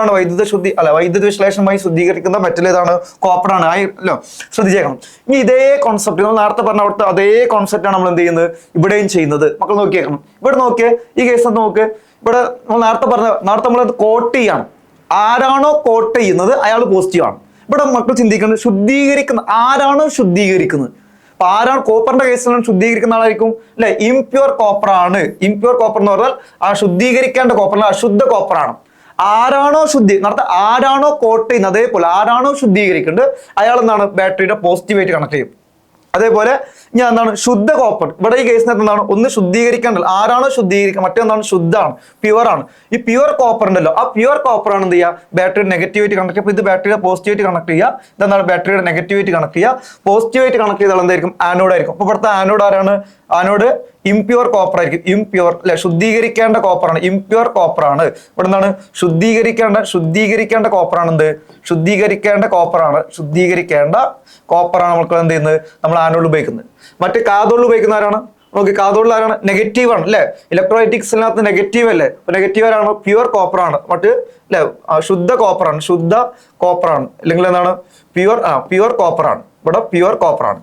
ആണ് വൈദ്യുത ശുദ്ധി അല്ല വൈദ്യുതി വിശ്ലേഷണമായി ശുദ്ധീകരിക്കുന്ന മെറ്റൽ ഏതാണ്? കോപ്പറാണ് ആ അല്ലോ ശ്രദ്ധിച്ചേക്കണം ഇനി ഇതേ കോൺസെപ്റ്റ് നമ്മൾ നേരത്തെ പറഞ്ഞ അവിടുത്തെ അതേ കോൺസെപ്റ്റാണ് നമ്മൾ എന്ത് ചെയ്യുന്നത്? ഇവിടെയും ചെയ്യുന്നത്. മക്കൾ നോക്കിയേക്കണം. ഇവിടെ നോക്കിയേ ഈ കേസ് നോക്ക്. ഇവിടെ നമ്മൾ നേരത്തെ പറഞ്ഞ നേരത്തെ നമ്മൾ കോട്ട് ചെയ്യാണ്. ആരാണോ കോട്ട് ചെയ്യുന്നത് അയാൾ പോസിറ്റീവ് ആണ്. ഇവിടെ മക്കൾ ചിന്തിക്കുന്നത് ശുദ്ധീകരിക്കുന്ന ആരാണോ ശുദ്ധീകരിക്കുന്നത്? അപ്പൊ കോപ്പറിന്റെ നിന്നും ശുദ്ധീകരിക്കുന്ന ആളായിരിക്കും. അല്ലെ? ഇംപ്യൂർ കോപ്പർ ആണ്. ഇംപ്യൂർ കോപ്പർ എന്ന് പറഞ്ഞാൽ ആ ശുദ്ധീകരിക്കേണ്ട കോപ്പർ അശുദ്ധ കോപ്പറാണ് ആരാണോ ശുദ്ധി നടത്ത ആരാണോ കോട്ട് ചെയ്യുന്നത് അതേപോലെ ആരാണോ ശുദ്ധീകരിക്കേണ്ടത് അയാൾ എന്താണ് ബാറ്ററിയുടെ പോസിറ്റീവായിട്ട് കണക്ട് ചെയ്യും. അതേപോലെ ഞാൻ എന്താണ് ശുദ്ധ കോപ്പർ. ഇവിടെ ഈ കേസിനകത്ത് എന്താണ്? ഒന്ന് ശുദ്ധീകരിക്കേണ്ടത്. ആരാണോ ശുദ്ധീകരിക്കുക മറ്റൊന്നാണ് ശുദ്ധമാണ്. പ്യുവർ ആണ്. ഈ പ്യുവർ കോപ്പർ ഉണ്ടല്ലോ. ആ പ്യുവർ കോപ്പർ ആണ് എന്ത് ചെയ്യുക? ബാറ്ററി നെഗറ്റീവായിട്ട് കണക്ട് ചെയ്യുക. ഇത് ബാറ്ററിയുടെ പോസിറ്റീവായിട്ട് കണക്ട് ചെയ്യുക. ഇതെന്താണ് ബാറ്ററിയുടെ നെഗറ്റീവായിട്ട് കണക്ട് ചെയ്യുക. പോസിറ്റീവായിട്ട് കണക്ട് ചെയ്താൽ എന്തായിരിക്കും? ആനോഡ് ആയിരിക്കും. ഇവിടുത്തെ ആനോഡ് ആരാണ്? ആനോഡ് ഇംപ്യൂർ കോപ്പർ ആയിരിക്കും. ഇംപ്യൂർ അല്ലെ ശുദ്ധീകരിക്കേണ്ട കോപ്പർ ആണ്. ഇംപ്യൂർ കോപ്പറാണ് ഇവിടെ എന്താണ് ശുദ്ധീകരിക്കേണ്ട ശുദ്ധീകരിക്കേണ്ട കോപ്പർ ആണ് എന്ത് ശുദ്ധീകരിക്കേണ്ട കോപ്പറാണ് ശുദ്ധീകരിക്കേണ്ട കോപ്പറാണ് നമുക്ക് എന്ത് ചെയ്യുന്നത്? നമ്മൾ ആനോൾ ഉപയോഗിക്കുന്നത്. മറ്റ് കാതോളിൽ ഉപയോഗിക്കുന്ന ആരാണ്? നോക്കി കാതോളിൽ ആരാണ്? നെഗറ്റീവ് ആണ് അല്ലെ? ഇലക്ട്രോലൈറ്റിക്സിനകത്ത് നെഗറ്റീവ് അല്ലേ? നെഗറ്റീവ് ആരാണ്? പ്യുവർ കോപ്പർ ആണ്. മറ്റ് അല്ലെ? ശുദ്ധ കോപ്പർ ആണ്. ശുദ്ധ കോപ്പർ ആണ്. അല്ലെങ്കിൽ എന്താണ്? പ്യുവർ ആ പ്യുവർ കോപ്പർ ആണ്. ഇവിടെ പ്യുവർ കോപ്പർ ആണ്.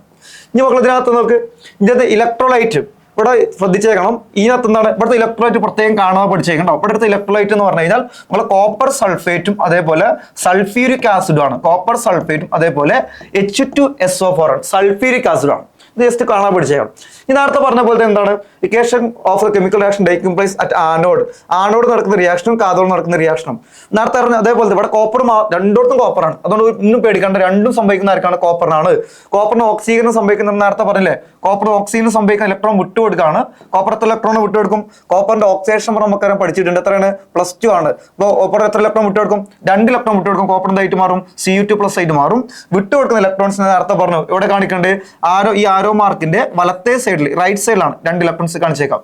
ഇനി മക്കൾ ഇതിനകത്ത് നോക്ക്. ഇതിനകത്ത് ഇലക്ട്രോലൈറ്റ് ഇവിടെ ശ്രദ്ധിച്ചേക്കണം. ഇതിനകത്ത് എന്താണ്? ഇവിടുത്തെ ഇലക്ട്രോലൈറ്റ് പ്രത്യേകം കാണാതെ പഠിച്ചേക്കണം കേട്ടോ ഇവിടുത്തെ ഇലക്ട്രോലൈറ്റ് എന്ന് പറഞ്ഞു കഴിഞ്ഞാൽ നമ്മൾ കോപ്പർ സൾഫേറ്റും അതേപോലെ സൾഫ്യൂരിക് ആസിഡും ആണ്. കോപ്പർ സൾഫേറ്റും അതേപോലെ H two S O four ആണ്. സൾഫ്യൂരിക് ആസിഡാണ് ഇത് ജസ്റ്റ് കാണാൻ പഠിച്ചേക്കണം ഈ നേരത്തെ പറഞ്ഞ പോലത്തെ എന്താണ്? Equation of chemical reaction taking place at anode anode നടക്കുന്ന റിയാക്ഷനും കാതോട് നടക്കുന്ന റിയാക്ഷനും നേരത്തെ പറഞ്ഞ അതേപോലെ ഇവിടെ കോപ്പർ രണ്ടോടത്തും കോപ്പറാണ് അതുകൊണ്ട് ഇന്നും പേടിക്കാണ്ട് രണ്ടും സംഭവിക്കുന്ന ആർക്കാണ് കോപ്പറിനാണ് കോപ്പറിന് ഓക്സിജനും സംഭവിക്കുന്ന നേരത്തെ പറഞ്ഞില്ലേ? കോപ്പറിന് ഓക്സിജനും സംഭവിക്കുന്ന ഇലക്ട്രോൺ വിട്ടുകൊടുക്കുകയാണ് കോപ്പർ എത്ര ഇലക്ട്രോൺ വിട്ടുകൊടുക്കും? കോപ്പറിന്റെ ഓക്സിഡേഷൻ നമുക്കറിയാം പഠിച്ചിട്ടുണ്ട്. എത്രയാണ്? പ്ലസ് ടു ആണ്. അപ്പോൾ കോപ്പർ എത്ര ഇലക്ട്രോൺ വിട്ടുകൊടുക്കും? രണ്ട് ഇലക്ട്രോൺ വിട്ടുകൊടുക്കും. കോപ്പർ എന്തായിട്ട് മാറും. സി യു ടു പ്ലസ് ആയിട്ട് മാറും. വിട്ടുകൊടുക്കുന്ന ഇലക്ട്രോൺസിനെ നേരത്തെ പറഞ്ഞു. ഇവിടെ കാണിക്കേണ്ടത് ആരോ ഈ ആരോ മാർക്കിന്റെ വലത്തെ സൈഡിൽ റൈറ്റ് സൈഡിലാണ് രണ്ട് ഇലക്ട്രോൺസ് കാണിച്ചേക്കാം.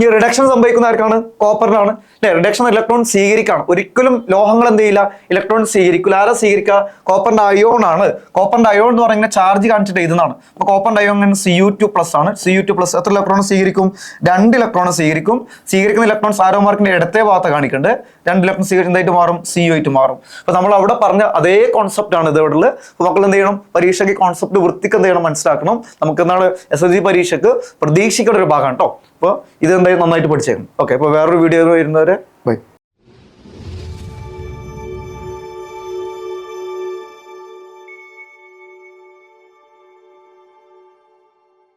ഈ റിഡക്ഷൻ സംഭവിക്കുന്ന ആർക്കാണ്? കോപ്പറിനാണ് അല്ലെ? റിഡക്ഷൻ ഇലക്ട്രോൺ സ്വീകരിക്കാണ്. ഒരിക്കലും ലോഹങ്ങൾ എന്ത് ചെയ്യില്ല? ഇലക്ട്രോൺ സ്വീകരിക്കില്ല ആരാ സ്വീകരിക്കുക കോപ്പറിന്റെ അയോൺ ആണ്. കോപ്പറിന്റെ അയോൺ എന്ന് പറയുന്ന ചാർജ് കാണിച്ചിട്ട് എഴുതുന്നതാണ്. അപ്പൊ കോപ്പറിന്റെ ion C U two plus ആണ്. സി യു ടു പ്ലസ് എത്ര ഇലക്ട്രോൺ സ്വീകരിക്കും? രണ്ട് ഇലക്ട്രോൺ സ്വീകരിക്കും. സ്വീകരിക്കുന്ന ഇലക്ട്രോൺസ് ആരോ മാർക്കിന്റെ ഇടത്തെ ഭാഗത്ത് കാണിക്കേണ്ടത് രണ്ട് ഇലക്ട്രോൺ എന്തായിട്ട് മാറും? സി യു ആയിട്ട് മാറും. അപ്പൊ നമ്മൾ അവിടെ പറഞ്ഞ അതേ കോൺസെപ്റ്റ് ആണ് ഇത് ഇവിടെ ഉള്ളത് അപ്പൊ മക്കൾ എന്ത് ചെയ്യണം? പരീക്ഷയ്ക്ക് കോൺസെപ്റ്റ് വൃത്തിക്ക് എന്ത് ചെയ്യണം? മനസ്സിലാക്കണം. നമുക്ക് എന്താണ് എസ് എസ് ജി പരീക്ഷയ്ക്ക് പ്രതീക്ഷിക്കേണ്ട ഒരു ഭാഗമാണ് കേട്ടോ അപ്പോൾ ഇത് എന്തായാലും നന്നായിട്ട് പഠിച്ചേക്കണം. ഓക്കെ അപ്പോൾ വേറൊരു വീഡിയോ വരുന്നവരെ ബൈ